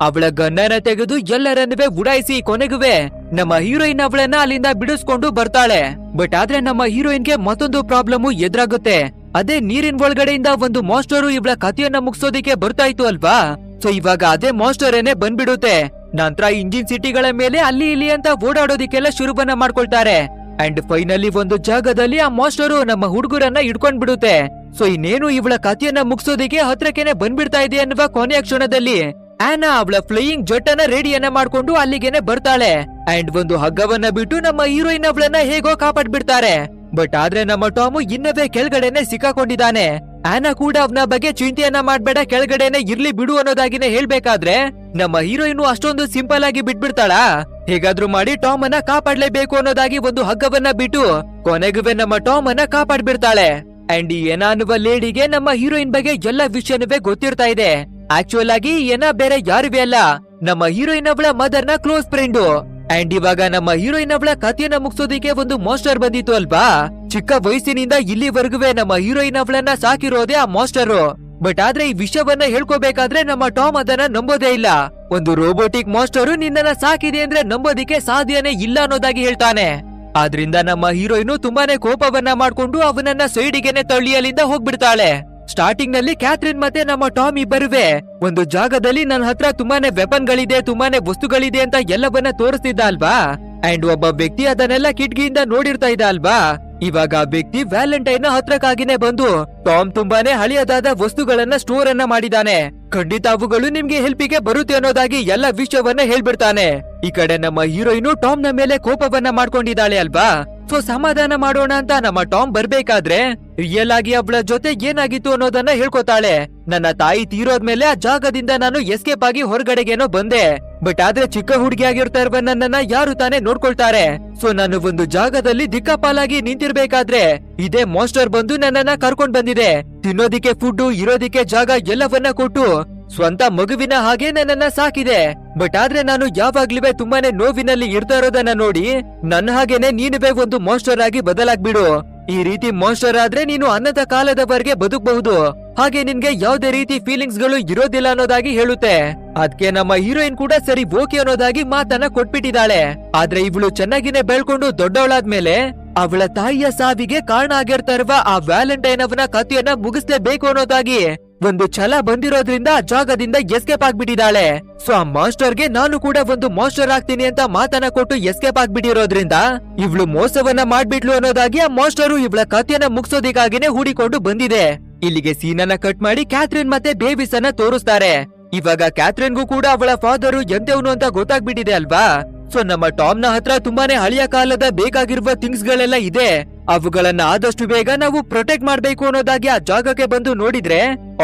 ಅವಳ ಗನ್ನನ ತೆಗೆದು ಎಲ್ಲರನ್ನುವೆ ಉಡಾಯಿಸಿ ಕೊನೆಗುವೆ. ನಮ್ಮ ಹೀರೋಯಿನ್ ಅವಳನ್ನ ಅಲ್ಲಿಂದ ಬಿಡಿಸ್ಕೊಂಡು ಬರ್ತಾಳೆ. ಬಟ್ ಆದ್ರೆ ನಮ್ಮ ಹೀರೋಯಿನ್ಗೆ ಮತ್ತೊಂದು ಪ್ರಾಬ್ಲಮ್ ಎದುರಾಗುತ್ತೆ. ಅದೇ ನೀರಿನ ಒಳಗಡೆಯಿಂದ ಒಂದು ಮಾಸ್ಟರು ಇವಳ ಕಥೆಯನ್ನ ಮುಗಿಸೋದಿಕ್ಕೆ ಬರ್ತಾ ಇತ್ತು ಅಲ್ವಾ? ಸೊ ಇವಾಗ ಅದೇ ಮಾಸ್ಟರ್ ಏನೇ ಬಂದ್ಬಿಡುತ್ತೆ. ನಂತರ ಇಂಜಿನ್ ಸಿಟಿಗಳ ಮೇಲೆ ಅಲ್ಲಿ ಇಲ್ಲಿ ಅಂತ ಓಡಾಡೋದಿಕ್ಕೆಲ್ಲ ಶುರುವನ್ನ ಮಾಡ್ಕೊಳ್ತಾರೆ. ಅಂಡ್ ಫೈನಲಿ ಒಂದು ಜಾಗದಲ್ಲಿ ಆ ಮಾಸ್ಟರು ನಮ್ಮ ಹುಡುಗರನ್ನ ಹಿಡ್ಕೊಂಡ್ ಬಿಡುತ್ತೆ. ಸೊ ಇನ್ನೇನು ಇವಳ ಕಥೆಯನ್ನ ಮುಗಿಸೋದಿಕ್ಕೆ ಹತ್ರಕ್ಕೆನೆ ಬಂದ್ಬಿಡ್ತಾ ಇದೆ ಅನ್ನುವ ಕೊನೆಯ ಕ್ಷಣದಲ್ಲಿ ಆನಾ ಅವಳ ಫ್ಲೈಯಿಂಗ್ ಜೆಟ್ ಅನ್ನ ರೆಡಿಯನ್ನ ಮಾಡ್ಕೊಂಡು ಅಲ್ಲಿಗೆನೆ ಬರ್ತಾಳೆ. ಅಂಡ್ ಒಂದು ಹಗ್ಗವನ್ನ ಬಿಟ್ಟು ನಮ್ಮ ಹೀರೋಯಿನ್ ಅವಳನ್ನ ಹೇಗೋ ಕಾಪಾಡ್ಬಿಡ್ತಾರೆ. ಬಟ್ ಆದ್ರೆ ನಮ್ಮ ಟಾಮು ಇನ್ನವೇ ಕೆಳಗಡೆನೆ ಸಿಕ್ಕಾಕೊಂಡಿದ್ದಾನೆ. ಆನಾ ಕೂಡ ಅವನ ಬಗ್ಗೆ ಚಿಂತೆಯನ್ನ ಮಾಡ್ಬೇಡ, ಕೆಳಗಡೆನೆ ಇರ್ಲಿ ಬಿಡು ಅನ್ನೋದಾಗಿನೇ ಹೇಳ್ಬೇಕಾದ್ರೆ ನಮ್ಮ ಹೀರೋಯಿನ್ ಅಷ್ಟೊಂದು ಸಿಂಪಲ್ ಆಗಿ ಬಿಟ್ಬಿಡ್ತಾಳಾ? ಹೇಗಾದ್ರೂ ಮಾಡಿ ಟಾಮ್ ಅನ್ನ ಕಾಪಾಡ್ಲೇಬೇಕು ಅನ್ನೋದಾಗಿ ಒಂದು ಹಗ್ಗವನ್ನ ಬಿಟ್ಟು ಕೊನೆಗುವೆ ನಮ್ಮ ಟಾಮ್ ಅನ್ನ ಕಾಪಾಡ್ಬಿಡ್ತಾಳೆ. ಅಂಡ್ ಈ ಏನ ಅನ್ನುವ ಲೇಡಿಗೆ ನಮ್ಮ ಹೀರೋಯಿನ್ ಬಗ್ಗೆ ಎಲ್ಲ ವಿಷಯನುವೆ ಗೊತ್ತಿರ್ತಾ ಇದೆ. ಆಕ್ಚುಯಲ್ ಆಗಿ ಏನ ಬೇರೆ ಯಾರಿವೆ ಅಲ್ಲ. ನಮ್ಮ ಹೀರೋಯಿನ್ ಅವಳ ಮದರ್ನ ಕ್ಲೋಸ್ ಫ್ರೆಂಡು ಅಂಡ್ ಇವಾಗ ನಮ್ಮ ಹೀರೋಯಿನ್ ಅವಳ ಕಥೆಯನ್ನ ಮುಗಿಸೋದಿಕ್ಕೆ ಒಂದು ಮಾಸ್ಟರ್ ಬಂದಿತ್ತು ಅಲ್ವಾ? ಚಿಕ್ಕ ವಯಸ್ಸಿನಿಂದ ಇಲ್ಲಿವರೆಗೂ ನಮ್ಮ ಹೀರೋಯಿನ್ ಅವಳನ್ನ ಸಾಕಿರೋದೇ ಆ ಮಾಸ್ಟರ್ ಬಟ್ ಆದ್ರೆ ಈ ವಿಷಯವನ್ನ ಹೇಳ್ಕೋಬೇಕಾದ್ರೆ ನಮ್ಮ ಟಾಮ್ ಅದನ್ನ ನಂಬೋದೇ ಇಲ್ಲ. ಒಂದು ರೋಬೋಟಿಕ್ ಮಾಸ್ಟರು ನಿನ್ನನ್ನ ಸಾಕಿದೆ ಅಂದ್ರೆ ನಂಬೋದಿಕ್ಕೆ ಸಾಧ್ಯನೇ ಇಲ್ಲ ಅನ್ನೋದಾಗಿ ಹೇಳ್ತಾನೆ. ಆದ್ರಿಂದ ನಮ್ಮ ಹೀರೋಯಿನು ತುಂಬಾನೇ ಕೋಪವನ್ನ ಮಾಡ್ಕೊಂಡು ಅವನನ್ನ ಸೈಡಿಗೆನೆ ತಳ್ಳಿಯಲ್ಲಿಂದ ಹೋಗ್ಬಿಡ್ತಾಳೆ. ಸ್ಟಾರ್ಟಿಂಗ್ನಲ್ಲಿ ಕ್ಯಾಥ್ರಿನ್ ಮತ್ತೆ ನಮ್ಮ ಟಾಮ್ ಇಬ್ಬರುವೆ. ಒಂದು ಜಾಗದಲ್ಲಿ ನನ್ನ ಹತ್ರ ತುಂಬಾನೇ ವೆಪನ್ ಗಳಿದೆ ತುಂಬಾನೇ ವಸ್ತುಗಳಿದೆ ಅಂತ ಎಲ್ಲವನ್ನ ತೋರಿಸ್ತಿದ್ದ ಅಲ್ವಾ? ಅಂಡ್ ಒಬ್ಬ ವ್ಯಕ್ತಿ ಅದನ್ನೆಲ್ಲ ಕಿಟಕಿಯಿಂದ ನೋಡಿರ್ತಾ ಇದ್ದ ಅಲ್ವಾ? ಇವಾಗ ಆ ವ್ಯಕ್ತಿ ವ್ಯಾಲೆಂಟೈನ್ ಹತ್ರಕ್ಕಾಗಿನೇ ಬಂದು ಟಾಮ್ ತುಂಬಾನೇ ಹಳೆಯದಾದ ವಸ್ತುಗಳನ್ನ ಸ್ಟೋರ್ ಅನ್ನ ಮಾಡಿದಾನೆ. ಖಂಡಿತ ಅವುಗಳು ನಿಮ್ಗೆ ಹೆಲ್ಪಿಗೆ ಬರುತ್ತೆ ಅನ್ನೋದಾಗಿ ಎಲ್ಲ ವಿಷಯವನ್ನ ಹೇಳ್ಬಿಡ್ತಾನೆ. ಈ ಕಡೆ ನಮ್ಮ ಹೀರೋಯಿನು ಟಾಮ್ನ ಮೇಲೆ ಕೋಪವನ್ನ ಮಾಡ್ಕೊಂಡಿದ್ದಾಳೆ ಅಲ್ವಾ? ಸೊ ಸಮಾಧಾನ ಮಾಡೋಣ ಅಂತ ನಮ್ಮ ಟಾಮ್ ಬರ್ಬೇಕಾದ್ರೆ ರಿಯಲ್ ಆಗಿ ಅವಳ ಜೊತೆ ಏನಾಗಿತ್ತು ಅನ್ನೋದನ್ನ ಹೇಳ್ಕೊತಾಳೆ. ನನ್ನ ತಾಯಿ ತೀರೋದ್ಮೇಲೆ ಆ ಜಾಗದಿಂದ ನಾನು ಎಸ್ಕೇಪ್ ಆಗಿ ಹೊರಗಡೆಗೇನೋ ಬಂದೆ. ಬಟ್ ಆದ್ರೆ ಚಿಕ್ಕ ಹುಡುಗಿ ಆಗಿರ್ತಾ ಇರುವ ನನ್ನನ್ನ ಯಾರು ತಾನೇ ನೋಡ್ಕೊಳ್ತಾರೆ. ಸೊ ನಾನು ಒಂದು ಜಾಗದಲ್ಲಿ ದಿಕ್ಕಾಪಾಲಾಗಿ ನಿಂತಿರ್ಬೇಕಾದ್ರೆ, ಇದೇ ಮಾಸ್ಟರ್ ಬಂದು ನನ್ನನ್ನ ಕರ್ಕೊಂಡ್ ಬಂದಿದೆ. ತಿನ್ನೋದಿಕ್ಕೆ ಫುಡ್ ಇರೋದಿಕ್ಕೆ ಜಾಗ ಎಲ್ಲವನ್ನ ಕೊಟ್ಟು ಸ್ವಂತ ಮಗುವಿನ ಹಾಗೆ ನನ್ನನ್ನ ಸಾಕಿದೆ. ಬಟ್ ಆದ್ರೆ ನಾನು ಯಾವಾಗ್ಲೂ ತುಂಬಾನೇ ನೋವಿನಲ್ಲಿ ಇರ್ತಾ ಇರೋದನ್ನ ನೋಡಿ, ನನ್ನ ಹಾಗೇನೆ ಬೇಗ ಒಂದು ಮಾಸ್ಟರ್ ಆಗಿ ಬದಲಾಗ್ಬಿಡು. ಈ ರೀತಿ ಮಾಸ್ಟರ್ ಆದ್ರೆ ನೀನು ಅನ್ನದ ಕಾಲದವರೆಗೆ ಬದುಕಬಹುದು. ಹಾಗೆ ನಿನ್ಗೆ ಯಾವ್ದೇ ರೀತಿ ಫೀಲಿಂಗ್ಸ್ಗಳು ಇರೋದಿಲ್ಲ ಅನ್ನೋದಾಗಿ ಹೇಳುತ್ತೆ. ಅದ್ಕೆ ನಮ್ಮ ಹೀರೋಯಿನ್ ಕೂಡ ಸರಿ ಓಕೆ ಅನ್ನೋದಾಗಿ ಮಾತನ್ನ ಕೊಟ್ಬಿಟ್ಟಿದ್ದಾಳೆ. ಆದ್ರೆ ಇವಳು ಚೆನ್ನಾಗಿನೇ ಬೆಳ್ಕೊಂಡು ದೊಡ್ಡವಳಾದ್ಮೇಲೆ ಅವಳ ತಾಯಿಯ ಸಾವಿಗೆ ಕಾರಣ ಆಗಿರ್ತಾ ಇರುವ ಆ ವ್ಯಾಲೆಂಟೈನ್ ಅವನ ಕಥೆಯನ್ನ ಮುಗಿಸ್ಲೇಬೇಕು ಅನ್ನೋದಾಗಿ. ಒಂದು ಛಲ ಬಂದಿರೋದ್ರಿಂದ ಜಾಗದಿಂದ ಎಸ್ಕೇಪ್ ಆಗ್ಬಿಟ್ಟಿದ್ದಾಳೆ. ಸೊ ಆ ಮಾಸ್ಟರ್ಗೆ ನಾನು ಕೂಡ ಒಂದು ಮಾಸ್ಟರ್ ಆಗ್ತೀನಿ ಅಂತ ಮಾತನ್ನ ಕೊಟ್ಟು ಎಸ್ಕೇಪ್ ಆಗ್ಬಿಟ್ಟಿರೋದ್ರಿಂದ ಇವ್ಳು ಮೋಸವನ್ನ ಮಾಡ್ಬಿಟ್ಲು ಅನ್ನೋದಾಗಿ ಆ ಮಾಸ್ಟರು ಇವಳ ಕಥೆಯನ್ನ ಮುಗಿಸೋದಿಗಾಗಿನೇ ಹೂಡಿಕೊಂಡು ಬಂದಿದೆ. ಇಲ್ಲಿಗೆ ಸೀನನ್ನ ಕಟ್ ಮಾಡಿ ಕ್ಯಾಥ್ರಿನ್ ಮತ್ತೆ ಬೇಬಿಸ್ ಅನ್ನ ತೋರಿಸ್ತಾರೆ. ಇವಾಗ ಕ್ಯಾಥ್ರಿನ್ಗೂ ಕೂಡ ಅವಳ ಫಾದರು ಎಂತೆವ್ನು ಅಂತ ಗೊತ್ತಾಗ್ಬಿಟ್ಟಿದೆ ಅಲ್ವಾ? ಸೊ ನಮ್ಮ ಟಾಮ್ನ ಹತ್ರ ತುಂಬಾನೇ ಹಳೆಯ ಕಾಲದ ಬೇಕಾಗಿರುವ ಥಿಂಗ್ಸ್ ಗಳೆಲ್ಲ ಇದೆ. ಅವುಗಳನ್ನ ಆದಷ್ಟು ಬೇಗ ನಾವು ಪ್ರೊಟೆಕ್ಟ್ ಮಾಡ್ಬೇಕು ಅನ್ನೋದಾಗಿ ಆ ಜಾಗಕ್ಕೆ ಬಂದು ನೋಡಿದ್ರೆ,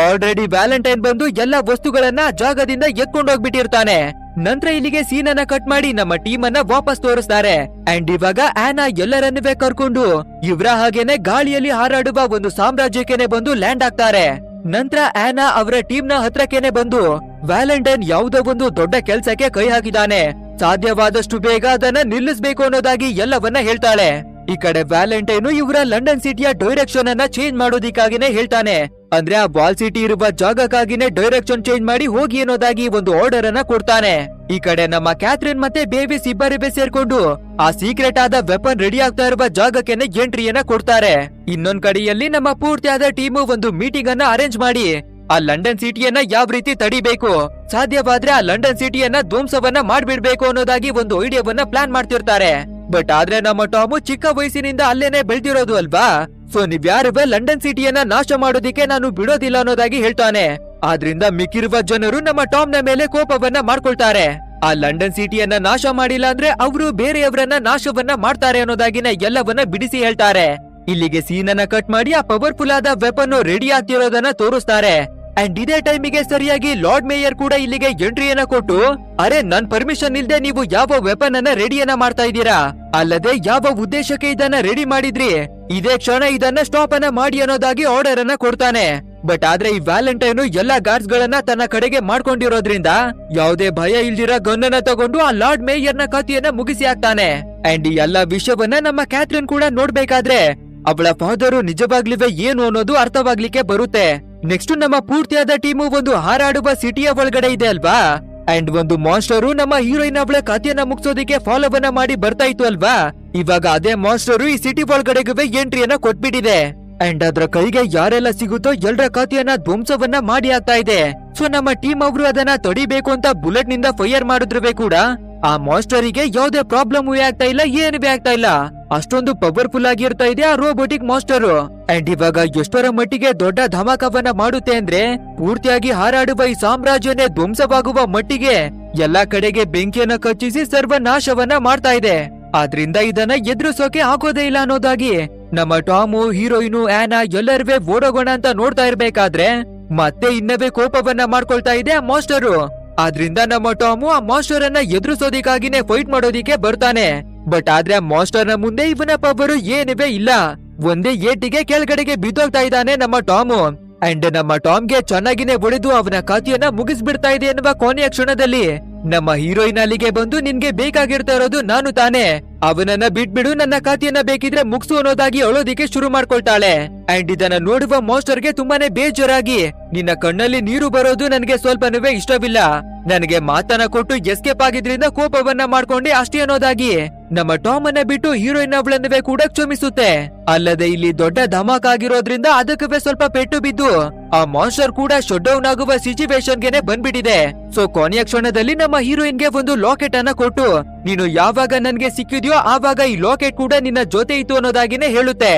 ಆಲ್ರೆಡಿ ವ್ಯಾಲೆಂಟೈನ್ ಬಂದು ಎಲ್ಲ ವಸ್ತುಗಳನ್ನ ಜಾಗದಿಂದ ಎತ್ಕೊಂಡೋಗ್ಬಿಟ್ಟಿರ್ತಾನೆ. ನಂತರ ಇಲ್ಲಿಗೆ ಸೀನ್ ಅನ್ನ ಕಟ್ ಮಾಡಿ ನಮ್ಮ ಟೀಮ್ ಅನ್ನ ವಾಪಸ್ ತೋರಿಸ್ತಾರೆ. ಅಂಡ್ ಇವಾಗ ಆನಾ ಎಲ್ಲರನ್ನುವೆ ಕರ್ಕೊಂಡು, ಇವ್ರ ಹಾಗೇನೆ ಗಾಳಿಯಲ್ಲಿ ಹಾರಾಡುವ ಒಂದು ಸಾಮ್ರಾಜ್ಯಕ್ಕೆನೆ ಬಂದು ಲ್ಯಾಂಡ್ ಆಗ್ತಾರೆ. ನಂತರ ಆನಾ ಅವರ ಟೀಮ್ನ ಹತ್ರಕ್ಕೇನೆ ಬಂದು ವ್ಯಾಲೆಂಟೈನ್ ಯಾವುದೋ ಒಂದು ದೊಡ್ಡ ಕೆಲ್ಸಕ್ಕೆ ಕೈ ಹಾಕಿದಾನೆ. ಸಾಧ್ಯವಾದಷ್ಟು ಬೇಗ ಅದನ್ನ ನಿಲ್ಲಿಸಬೇಕು ಅನ್ನೋದಾಗಿ ಎಲ್ಲವನ್ನ ಹೇಳ್ತಾಳೆ. ಈ ಕಡೆ ವ್ಯಾಲೆಂಟೈನು ಇವರ ಲಂಡನ್ ಸಿಟಿಯ ಡೈರೆಕ್ಷನ್ ಅನ್ನ ಚೇಂಜ್ ಮಾಡೋದಿಕ್ಕಾಗಿನೇ ಹೇಳ್ತಾನೆ. ಅಂದ್ರೆ ಆ ಬಾಲ್ ಸಿಟಿ ಇರುವ ಜಾಗಕ್ಕಾಗಿನೇ ಡೈರೆಕ್ಷನ್ ಚೇಂಜ್ ಮಾಡಿ ಹೋಗಿ ಅನ್ನೋದಾಗಿ ಒಂದು ಆರ್ಡರ್ ಅನ್ನ ಕೊಡ್ತಾನೆ. ಈ ಕಡೆ ನಮ್ಮ ಕ್ಯಾಥ್ರಿನ್ ಮತ್ತೆ ಬೇಬಿಸ್ ಇಬ್ಬರಿಬ್ಬೆ ಸೇರ್ಕೊಂಡು ಆ ಸೀಕ್ರೆಟ್ ಆದ ವೆಪನ್ ರೆಡಿ ಆಗ್ತಾ ಇರುವ ಜಾಗಕ್ಕೆನೆ ಎಂಟ್ರಿಯನ್ನ ಕೊಡ್ತಾರೆ. ಇನ್ನೊಂದ್ ಕಡೆಯಲ್ಲಿ ನಮ್ಮ ಪೂರ್ತಿಯಾದ ಟೀಮು ಒಂದು ಮೀಟಿಂಗ್ ಅನ್ನ ಅರೇಂಜ್ ಮಾಡಿ ಆ ಲಂಡನ್ ಸಿಟಿಯನ್ನ ಯಾವ ರೀತಿ ತಡಿಬೇಕು, ಸಾಧ್ಯವಾದ್ರೆ ಆ ಲಂಡನ್ ಸಿಟಿಯನ್ನ ಧ್ವಂಸವನ್ನ ಮಾಡ್ಬಿಡ್ಬೇಕು ಅನ್ನೋದಾಗಿ ಒಂದು ಐಡಿಯಾವನ್ನ ಪ್ಲಾನ್ ಮಾಡ್ತಿರ್ತಾರೆ. ಬಟ್ ಆದ್ರೆ ನಮ್ಮ ಟಾಮು ಚಿಕ್ಕ ವಯಸ್ಸಿನಿಂದ ಅಲ್ಲೇನೆ ಬೆಳ್ದಿರೋದು ಅಲ್ವಾ? ಸೊ ನೀವ್ಯಾರುವೆ ಲಂಡನ್ ಸಿಟಿಯನ್ನ ನಾಶ ಮಾಡೋದಿಕ್ಕೆ ನಾನು ಬಿಡೋದಿಲ್ಲ ಅನ್ನೋದಾಗಿ ಹೇಳ್ತಾನೆ. ಆದ್ರಿಂದ ಮಿಕ್ಕಿರುವ ಜನರು ನಮ್ಮ ಟಾಮ್ನ ಮೇಲೆ ಕೋಪವನ್ನ ಮಾಡ್ಕೊಳ್ತಾರೆ. ಆ ಲಂಡನ್ ಸಿಟಿಯನ್ನ ನಾಶ ಮಾಡಿಲ್ಲ ಅಂದ್ರೆ ಅವರು ಬೇರೆಯವರನ್ನ ನಾಶವನ್ನ ಮಾಡ್ತಾರೆ ಅನ್ನೋದಾಗಿನ ಎಲ್ಲವನ್ನ ಬಿಡಿಸಿ ಹೇಳ್ತಾರೆ. ಇಲ್ಲಿಗೆ ಸೀನನ್ನ ಕಟ್ ಮಾಡಿ ಆ ಪವರ್ಫುಲ್ ಆದ ವೆಪನ್ ರೆಡಿ ಆಗ್ತಿರೋದನ್ನ ತೋರಿಸ್ತಾರೆ. ಅಂಡ್ ಇದೇ ಟೈಮಿಗೆ ಸರಿಯಾಗಿ ಲಾರ್ಡ್ ಮೇಯರ್ ಕೂಡ ಇಲ್ಲಿಗೆ ಎಂಟ್ರಿಯನ್ನ ಕೊಟ್ಟು, ಅರೆ, ನನ್ ಪರ್ಮಿಷನ್ ಇಲ್ದೆ ನೀವು ಯಾವ ವೆಪನ್ ಅನ್ನ ರೆಡಿಯನ್ನ ಮಾಡ್ತಾ ಇದ್ದೀರಾ? ಅಲ್ಲದೆ ಯಾವ ಉದ್ದೇಶಕ್ಕೆ ಇದನ್ನ ರೆಡಿ ಮಾಡಿದ್ರಿ? ಇದೇ ಕ್ಷಣ ಇದನ್ನ ಸ್ಟಾಪ್ ಅನ್ನ ಮಾಡಿ ಅನ್ನೋದಾಗಿ ಆರ್ಡರ್ ಅನ್ನ ಕೊಡ್ತಾನೆ. ಬಟ್ ಆದ್ರೆ ಈ ವ್ಯಾಲೆಂಟೈನು ಎಲ್ಲಾ ಗಾರ್ಡ್ಸ್ ಗಳನ್ನ ತನ್ನ ಕಡೆಗೆ ಮಾಡ್ಕೊಂಡಿರೋದ್ರಿಂದ ಯಾವುದೇ ಭಯ ಇಲ್ದಿರ ಗನ್ನನ್ನ ತಗೊಂಡು ಆ ಲಾರ್ಡ್ ಮೇಯರ್ನ ಕಥೆಯನ್ನ ಮುಗಿಸಿ ಹಾಕ್ತಾನೆ. ಅಂಡ್ ಈ ಎಲ್ಲಾ ವಿಷಯವನ್ನ ನಮ್ಮ ಕ್ಯಾಥ್ರಿನ್ ಕೂಡ ನೋಡ್ಬೇಕಾದ್ರೆ ಅವಳ ಫಾದರು ನಿಜವಾಗ್ಲಿವೆ ಏನು ಅನ್ನೋದು ಅರ್ಥವಾಗ್ಲಿಕ್ಕೆ ಬರುತ್ತೆ. ನೆಕ್ಸ್ಟ್ ನಮ್ಮ ಪೂರ್ತಿಯಾದ ಟೀಮು ಒಂದು ಹಾರಾಡುವ ಸಿಟಿಯ ಒಳಗಡೆ ಇದೆ ಅಲ್ವಾ? ಅಂಡ್ ಒಂದು ಮಾಸ್ಟರು ನಮ್ಮ ಹೀರೋಯಿನ್ ಅವಳ ಕಥೆಯನ್ನ ಮುಗಿಸೋದಿಕ್ಕೆ ಫಾಲೋವನ್ನ ಮಾಡಿ ಬರ್ತಾ ಇತ್ತು ಅಲ್ವಾ? ಇವಾಗ ಅದೇ ಮಾಸ್ಟರು ಈ ಸಿಟಿ ಒಳಗಡೆಗೆ ಎಂಟ್ರಿಯನ್ನ ಕೊಟ್ಬಿಟ್ಟಿದೆ. ಅಂಡ್ ಅದ್ರ ಕೈಗೆ ಯಾರೆಲ್ಲ ಸಿಗುತ್ತೋ ಎಲ್ರ ಖಾತೆಯನ್ನ ಧ್ವಂಸವನ್ನ ಮಾಡಿ ಆಗ್ತಾ ಇದೆ. ಸೊ ನಮ್ಮ ಟೀಮ್ ಅವರು ಅದನ್ನ ತಡಿಬೇಕು ಅಂತ ಬುಲೆಟ್ನಿಂದ ಫೈರ್ ಮಾಡಿದ್ರು ಕೂಡ. ಆ ಮಾಸ್ಟರಿಗೆ ಯಾವ್ದೇ ಪ್ರಾಬ್ಲಮ್ ಆಗ್ತಾ ಇಲ್ಲ, ಏನು ಆಗ್ತಾ ಇಲ್ಲ. ಅಷ್ಟೊಂದು ಪವರ್ಫುಲ್ ಆಗಿರ್ತಾ ಇದೆ ಆ ರೋಬೋಟಿಕ್ ಮಾಸ್ಟರ್. ಅಂಡ್ ಇವಾಗ ಎಷ್ಟರ ಮಟ್ಟಿಗೆ ದೊಡ್ಡ ಧಮಾಕವನ್ನ ಮಾಡುತ್ತೆ ಅಂದ್ರೆ, ಪೂರ್ತಿಯಾಗಿ ಹಾರಾಡುವ ಈ ಸಾಮ್ರಾಜ್ಯನೇ ಧ್ವಂಸವಾಗುವ ಮಟ್ಟಿಗೆ ಎಲ್ಲಾ ಕಡೆಗೆ ಬೆಂಕಿಯನ್ನ ಕಚ್ಚಿಸಿ ಸರ್ವನಾಶವನ್ನ ಮಾಡ್ತಾ ಇದೆ. ಆದ್ರಿಂದ ಇದನ್ನ ಎದುರಿಸೋಕೆ ಆಗೋದೇ ಇಲ್ಲ ಅನ್ನೋದಾಗಿ ನಮ್ಮ ಟಾಮು, ಹೀರೋಯಿನು, ಆನಾ ಎಲ್ಲರವೇ ಓಡೋಗೋಣ ಅಂತ ನೋಡ್ತಾ ಇರ್ಬೇಕಾದ್ರೆ ಮತ್ತೆ ಇನ್ನವೇ ಕೋಪವನ್ನ ಮಾಡ್ಕೊಳ್ತಾ ಇದೆ ಮಾಸ್ಟರು. ಆದ್ರಿಂದ ನಮ್ಮ ಟಾಮು ಆ ಮಾಸ್ಟರ್ ಅನ್ನ ಎದುರಿಸೋದಿಕ್ಕಾಗಿನೇ ಫೈಟ್ ಮಾಡೋದಿಕ್ಕೆ ಬರ್ತಾನೆ. ಬಟ್ ಆದ್ರೆ ಆ ಮಾಸ್ಟರ್ನ ಮುಂದೆ ಇವನ ಪವರು ಏನಿವೆ ಇಲ್ಲ. ಒಂದೇ ಏಟಿಗೆ ಕೆಳಗಡೆಗೆ ಬಿದ್ದೋಗ್ತಾ ಇದ್ದಾನೆ ನಮ್ಮ ಟಾಮು. ಅಂಡ್ ನಮ್ಮ ಟಾಮ್ಗೆ ಚೆನ್ನಾಗಿನೇ ಹೊಡೆದು ಅವನ ಕಥೆಯನ್ನ ಮುಗಿಸ್ಬಿಡ್ತಾ ಇದೆ ಎನ್ನುವ ಕೊನೆಯ ಕ್ಷಣದಲ್ಲಿ. ನಮ್ಮ ಹೀರೋಯಿನ್ ಅಲ್ಲಿಗೆ ಬಂದು ನಿನ್ಗೆ ಬೇಕಾಗಿರ್ತಾ ಇರೋದು ನಾನು ತಾನೇ. ಅವನನ್ನ ಬಿಟ್ಬಿಡು, ನನ್ನ ಖಾತೆಯನ್ನ ಬೇಕಿದ್ರೆ ಮುಗ್ಸು ಅನ್ನೋದಾಗಿ ಅಳೋದಿಕ್ಕೆ ಶುರು ಮಾಡ್ಕೊಳ್ತಾಳೆ. ಅಂಡ್ ಇದನ್ನ ನೋಡುವ ಮಾಸ್ಟರ್ಗೆ ತುಂಬಾನೇ ಬೇಜಾರಾಗಿ. ನಿನ್ನ ಕಣ್ಣಲ್ಲಿ ನೀರು ಬರೋದು ನನಗೆ ಸ್ವಲ್ಪನೂ ಇಷ್ಟವಿಲ್ಲ. ನನಗೆ ಮಾತನ್ನ ಕೊಟ್ಟು ಎಸ್ಕೇಪ್ ಆಗಿದ್ರಿಂದ ಕೋಪವನ್ನ ಮಾಡ್ಕೊಂಡೆ ಅಷ್ಟೇ ಅನ್ನೋದಾಗಿ. ನಮ್ಮ ಟಾಮ್ ಅನ್ನ ಬಿಟ್ಟು ಹೀರೋಯಿನ್ ಅವಳನ್ನವೇ ಕೂಡ ಕ್ಷಮಿಸುತ್ತೆ. ಅಲ್ಲದೆ ಇಲ್ಲಿ ದೊಡ್ಡ ಧಮಾಕ್ ಆಗಿರೋದ್ರಿಂದ ಅದಕ್ಕವೇ ಸ್ವಲ್ಪ ಪೆಟ್ಟು ಬಿದ್ದು. ಆ ಮಾನ್ಸ್ಟರ್ ಕೂಡ ಶಟ್ ಡೌನ್ ಆಗುವ ಸಿಚುವೇಶನ್ ಗೆನೆ ಬಂದ್ಬಿಟ್ಟಿದೆ. ಸೊ ಕೊನೆಯ ಕ್ಷಣದಲ್ಲಿ ನಮ್ಮ ಹೀರೋಯಿನ್ಗೆ ಒಂದು ಲಾಕೆಟ್ ಅನ್ನ ಕೊಟ್ಟು, ನೀನು ಯಾವಾಗ ನನ್ಗೆ ಸಿಕ್ಕಿದ್ಯೋ ಆವಾಗ ಈ ಲಾಕೆಟ್ ಕೂಡ ನಿನ್ನ ಜೊತೆ ಇತ್ತು ಅನ್ನೋದಾಗಿನೇ ಹೇಳುತ್ತೆ.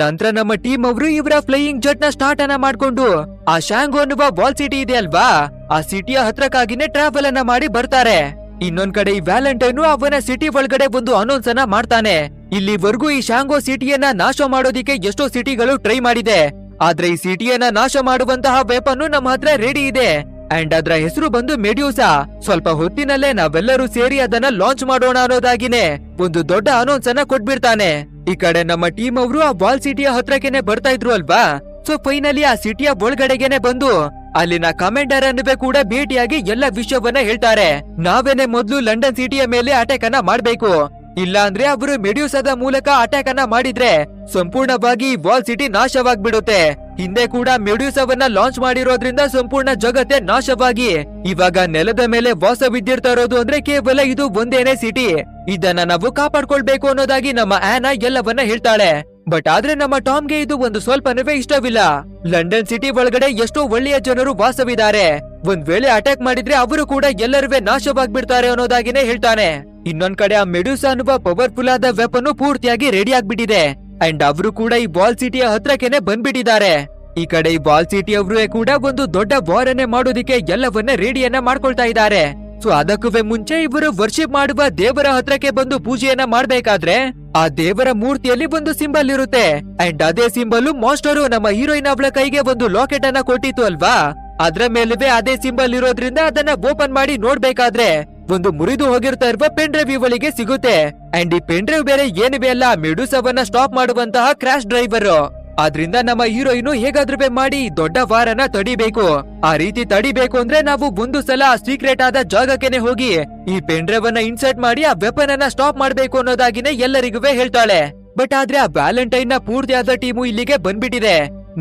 ನಂತರ ನಮ್ಮ ಟೀಮ್ ಅವರು ಇವರ ಫ್ಲೈಯಿಂಗ್ ಜೆಟ್ನ ಸ್ಟಾರ್ಟ್ ಅನ್ನ ಮಾಡ್ಕೊಂಡು, ಆ ಶಾಂಗೋ ಅನ್ನುವ ವಾಲ್ ಸಿಟಿ ಇದೆ ಅಲ್ವಾ? ಆ ಸಿಟಿಯ ಹತ್ರಕ್ಕಾಗಿನೇ ಟ್ರಾವೆಲ್ ಅನ್ನ ಮಾಡಿ ಬರ್ತಾರೆ. ಇನ್ನೊಂದ್ ಕಡೆ ಈ ವ್ಯಾಲೆಂಟೈನು ಅವನ ಸಿಟಿ ಒಳಗಡೆ ಒಂದು ಅನೌನ್ಸ್ ಅನ್ನ ಮಾಡ್ತಾನೆ. ಇಲ್ಲಿವರೆಗೂ ಈ ಶಾಂಗೋ ಸಿಟಿಯನ್ನ ನಾಶ ಮಾಡೋದಿಕ್ಕೆ ಎಷ್ಟೋ ಸಿಟಿಗಳು ಟ್ರೈ ಮಾಡಿದೆ. ಆದ್ರೆ ಈ ಸಿಟಿಯನ್ನ ನಾಶ ಮಾಡುವಂತಹ ವೆಪನ್ ನಮ್ಮ ಹತ್ರ ರೆಡಿ ಇದೆ. ಅಂಡ್ ಅದರ ಹೆಸರು ಬಂದು ಮೆಡ್ಯೂಸಾ ಸ್ವಲ್ಪ ಹೊತ್ತಿನಲ್ಲೇ ನಾವೆಲ್ಲರೂ ಸೇರಿ ಅದನ್ನ ಲಾಂಚ್ ಮಾಡೋಣ ಅನ್ನೋದಾಗಿನೇ ಒಂದು ದೊಡ್ಡ ಅನೌನ್ಸ್ ಅನ್ನ ಕೊಟ್ಬಿಡ್ತಾನೆ. ಈ ಕಡೆ ನಮ್ಮ ಟೀಮ್ ಅವರು ಆ ವಾಲ್ ಸಿಟಿಯ ಹತ್ರಕ್ಕೆನೆ ಬರ್ತಾ ಇದ್ರು ಅಲ್ವಾ? ಸೊ ಫೈನಲಿ ಆ ಸಿಟಿಯ ಒಳಗಡೆಗೆನೆ ಬಂದು ಅಲ್ಲಿನ ಕಮಾಂಡರ್ ಅನ್ನುವೆ ಕೂಡ ಭೇಟಿಯಾಗಿ ಎಲ್ಲ ವಿಷಯವನ್ನ ಹೇಳ್ತಾರೆ. ನಾವೇನೆ ಮೊದ್ಲು ಲಂಡನ್ ಸಿಟಿಯ ಮೇಲೆ ಅಟ್ಯಾಕ್ ಅನ್ನ ಮಾಡ್ಬೇಕು. ಇಲ್ಲ ಅಂದ್ರೆ ಅವರು ಮೆಡ್ಯೂಸದ ಮೂಲಕ ಅಟ್ಯಾಕ್ ಅನ್ನ ಮಾಡಿದ್ರೆ ಸಂಪೂರ್ಣವಾಗಿ ವಾಲ್ ಸಿಟಿ ನಾಶವಾಗ್ಬಿಡುತ್ತೆ. ಹಿಂದೆ ಕೂಡ ಮೆಡ್ಯೂಸವನ್ನ ಲಾಂಚ್ ಮಾಡಿರೋದ್ರಿಂದ ಸಂಪೂರ್ಣ ಜಗತ್ತೇ ನಾಶವಾಗಿ. ಇವಾಗ ನೆಲದ ಮೇಲೆ ವಾಸವಿದ್ದಿರ್ತಾ ಇರೋದು ಅಂದ್ರೆ ಕೇವಲ ಇದು ಒಂದೇನೆ ಸಿಟಿ. ಇದನ್ನ ನಾವು ಕಾಪಾಡ್ಕೊಳ್ಬೇಕು ಅನ್ನೋದಾಗಿ ನಮ್ಮ ಆನಾ ಎಲ್ಲವನ್ನ ಹೇಳ್ತಾಳೆ. ಬಟ್ ಆದ್ರೆ ನಮ್ಮ ಟಾಮ್ಗೆ ಇದು ಒಂದು ಸ್ವಲ್ಪನವೇ ಇಷ್ಟವಿಲ್ಲ. ಲಂಡನ್ ಸಿಟಿ ಒಳಗಡೆ ಎಷ್ಟೋ ಒಳ್ಳೆಯ ಜನರು ವಾಸವಿದ್ದಾರೆ. ಒಂದ್ ವೇಳೆ ಅಟ್ಯಾಕ್ ಮಾಡಿದ್ರೆ ಅವರು ಕೂಡ ಎಲ್ಲರೂ ನಾಶವಾಗ್ಬಿಡ್ತಾರೆ ಅನ್ನೋದಾಗಿನೇ ಹೇಳ್ತಾನೆ. ಇನ್ನೊಂದ್ ಕಡೆ ಆ ಮೆಡ್ಯೂಸ ಅನ್ನುವ ಪವರ್ಫುಲ್ ಆದ ವೆಪನ್ ಪೂರ್ತಿಯಾಗಿ ರೆಡಿ ಆಗ್ಬಿಟ್ಟಿದೆ. ಅಂಡ್ ಅವರು ಕೂಡ ಈ ಬಾಲ್ ಸಿಟಿಯ ಹತ್ರಕ್ಕೆನೆ ಬಂದ್ಬಿಟ್ಟಿದ್ದಾರೆ. ಈ ಕಡೆ ಈ ಬಾಲ್ ಸಿಟಿ ಅವರು ಕೂಡ ಒಂದು ದೊಡ್ಡ ವಾರ್ ಅನ್ನೇ ಮಾಡೋದಿಕ್ಕೆ ಎಲ್ಲವನ್ನ ರೆಡಿಯನ್ನ ಮಾಡ್ಕೊಳ್ತಾ ಇದ್ದಾರೆ. ಸೊ ಅದಕ್ಕೂ ಮುಂಚೆ ಇವರು ವರ್ಷಿಪ್ ಮಾಡುವ ದೇವರ ಹತ್ರಕ್ಕೆ ಬಂದು ಪೂಜೆಯನ್ನ ಮಾಡ್ಬೇಕಾದ್ರೆ ಆ ದೇವರ ಮೂರ್ತಿಯಲ್ಲಿ ಒಂದು ಸಿಂಬಲ್ ಇರುತ್ತೆ. ಅಂಡ್ ಅದೇ ಸಿಂಬಲ್ ಮಾಸ್ಟರು ನಮ್ಮ ಹೀರೋಯಿನ್ ಅವಳ ಕೈಗೆ ಒಂದು ಲಾಕೆಟ್ ಅನ್ನ ಕೊಟ್ಟಿತ್ತು ಅಲ್ವಾ? ಅದ್ರ ಮೇಲುವೆ ಅದೇ ಸಿಂಬಲ್ ಇರೋದ್ರಿಂದ ಅದನ್ನ ಓಪನ್ ಮಾಡಿ ನೋಡ್ಬೇಕಾದ್ರೆ ಒಂದು ಮುರಿದು ಹೋಗಿರ್ತಾ ಇರುವ ಪೆನ್ ಡ್ರೈವ್ ಇವಳಿಗೆ ಸಿಗುತ್ತೆ. ಅಂಡ್ ಈ ಪೆನ್ ಡ್ರೈವ್ ಬೇರೆ ಏನಿವೆ ಅಲ್ಲ? ಮೆಡುಸವನ್ನ ಸ್ಟಾಪ್ ಮಾಡುವಂತಹ ಕ್ರಾಶ್ ಡ್ರೈವರ್ ಆದ್ರಿಂದ ನಮ್ಮ ಹೀರೋಯಿನ್ ಹೇಗಾದ್ರೂ ಮಾಡಿ ದೊಡ್ಡ ವಾರನ ತಡಿಬೇಕು. ಆ ರೀತಿ ತಡಿಬೇಕು ಅಂದ್ರೆ ನಾವು ಒಂದು ಸಲ ಸೀಕ್ರೆಟ್ ಆದ ಜಾಗಕ್ಕೆನೆ ಹೋಗಿ ಈ ಪೆನ್ ಡ್ರೈವ್ ಅನ್ನ ಇನ್ಸರ್ಟ್ ಮಾಡಿ ಆ ವೆಪನ್ ಅನ್ನ ಸ್ಟಾಪ್ ಮಾಡ್ಬೇಕು ಅನ್ನೋದಾಗಿನೇ ಎಲ್ಲರಿಗೂ ಹೇಳ್ತಾಳೆ. ಬಟ್ ಆದ್ರೆ ಆ ವ್ಯಾಲೆಂಟೈನ್ನ ಪೂರ್ತಿಯಾದ ಟೀಮು ಇಲ್ಲಿಗೆ ಬಂದ್ಬಿಟ್ಟಿದೆ.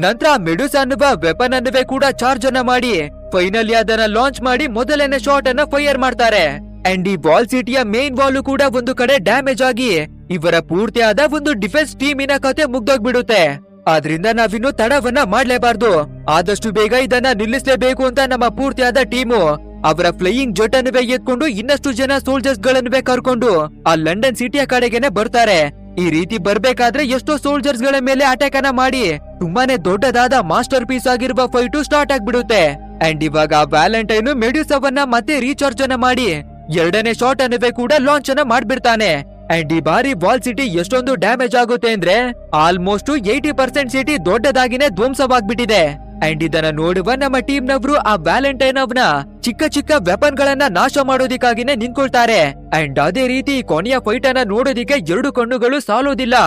ನಂತರ ಮೆಡುಸ್ ಅನ್ನುವ ವೆಪನ್ ಅನ್ನುವೇ ಕೂಡ ಚಾರ್ಜ್ ಅನ್ನ ಮಾಡಿ ಫೈನಲಿ ಅದನ್ನ ಲಾಂಚ್ ಮಾಡಿ ಮೊದಲನೇ ಶಾಟ್ ಅನ್ನ ಫೈರ್ ಮಾಡ್ತಾರೆ. ಅಂಡ್ ಈ ಬಾಲ್ ಸಿಟಿಯ ಮೇನ್ ವಾಲ್ ಕೂಡ ಒಂದು ಕಡೆ ಡ್ಯಾಮೇಜ್ ಆಗಿ, ಇವರ ಪೂರ್ತಿಯಾದ ಒಂದು ಡಿಫೆನ್ಸ್ ಟೀಮಿನ ಕತೆ ಮುಗ್ದೋಗ್ಬಿಡುತ್ತೆ. ಆದ್ರಿಂದ ನಾವಿನ್ನು ತಡವನ್ನ ಮಾಡ್ಲೇಬಾರ್ದು. ಆದಷ್ಟು ಬೇಗ ಇದನ್ನ ನಿಲ್ಲಿಸಲೇಬೇಕು ಅಂತ ನಮ್ಮ ಪೂರ್ತಿಯಾದ ಟೀಮು. ಅವರ ಫ್ಲೈಯಿಂಗ್ ಜೆಟ್ ಅನ್ನು ಎತ್ಕೊಂಡು ಇನ್ನಷ್ಟು ಜನ ಸೋಲ್ಜರ್ಸ್ ಗಳನ್ನುವೆ ಕರ್ಕೊಂಡು ಆ ಲಂಡನ್ ಸಿಟಿಯ ಕಡೆಗೆನೆ ಬರ್ತಾರೆ. ಈ ರೀತಿ ಬರ್ಬೇಕಾದ್ರೆ ಎಷ್ಟೋ ಸೋಲ್ಜರ್ಸ್ಗಳ ಮೇಲೆ ಅಟ್ಯಾಕ್ ಅನ್ನ ಮಾಡಿ. ತುಂಬಾನೇ ದೊಡ್ಡದಾದ ಮಾಸ್ಟರ್ ಪೀಸ್ ಆಗಿರುವ ಫೈಟು ಸ್ಟಾರ್ಟ್ ಆಗ್ಬಿಡುತ್ತೆ. ಅಂಡ್ ಇವಾಗ ವ್ಯಾಲೆಂಟೈನ್ ಮೆಡ್ಯೂಸವನ್ನ ಮತ್ತೆ ರೀಚಾರ್ಜ್ ಅನ್ನ ಮಾಡಿ. ಎರಡನೇ ಶಾಟ್ ಅನ್ನುವೆ ಕೂಡ ಲಾಂಚ್ ಅನ್ನ ಮಾಡ್ಬಿಡ್ತಾನೆ. ಅಂಡ್ ಈ ಬಾರಿ ವಾಲ್ ಸಿಟಿ ಎಷ್ಟೊಂದು ಡ್ಯಾಮೇಜ್ ಆಗುತ್ತೆ ಅಂದ್ರೆ ಆಲ್ಮೋಸ್ಟ್ ಏಯ್ಟಿ ಪರ್ಸೆಂಟ್ ಸಿಟಿ ದೊಡ್ಡದಾಗಿನೇ ಧ್ವಂಸವಾಗ್ಬಿಟ್ಟಿದೆ. ಅಂಡ್ ಇದನ್ನ ನೋಡುವ ನಮ್ಮ ಟೀಮ್ ನವರು ಆ ವ್ಯಾಲೆಂಟೈನ್ ಅವನ ಚಿಕ್ಕ ಚಿಕ್ಕ ವೆಪನ್ ಗಳನ್ನ ನಾಶ ಮಾಡೋದಿಕ್ಕಾಗಿನೇ ನಿಂತ್ಕೊಳ್ತಾರೆ. ಅಂಡ್ ಅದೇ ರೀತಿ ಕೊನೆಯ ಫೈಟ್ ಅನ್ನ ನೋಡೋದಿಕ್ಕೆ ಎರಡು ಕಣ್ಣುಗಳು ಸಾಲೋದಿಲ್ಲ.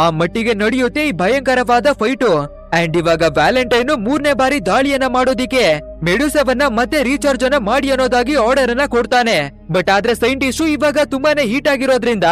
ಆ ಮಟ್ಟಿಗೆ ನಡೆಯುತ್ತೆ ಈ ಭಯಂಕರವಾದ ಫೈಟು ಅಂಡ್ ಇವಾಗ ವ್ಯಾಲೆಂಟೈನ್ ಮೂರನೇ ಬಾರಿ ದಾಳಿಯನ್ನ ಮಾಡೋದಿಕ್ಕೆ ಮೆಡುಸವನ್ನ ಮತ್ತೆ ರೀಚಾರ್ಜ್ ಅನ್ನ ಮಾಡಿ ಅನ್ನೋದಾಗಿ ಆರ್ಡರ್ ಅನ್ನ ಕೊಡ್ತಾನೆ. ಬಟ್ ಆದ್ರೆ ಸೈಂಟಿಸ್ಟ್ ಇವಾಗ ತುಂಬಾನೇ ಹೀಟ್ ಆಗಿರೋದ್ರಿಂದ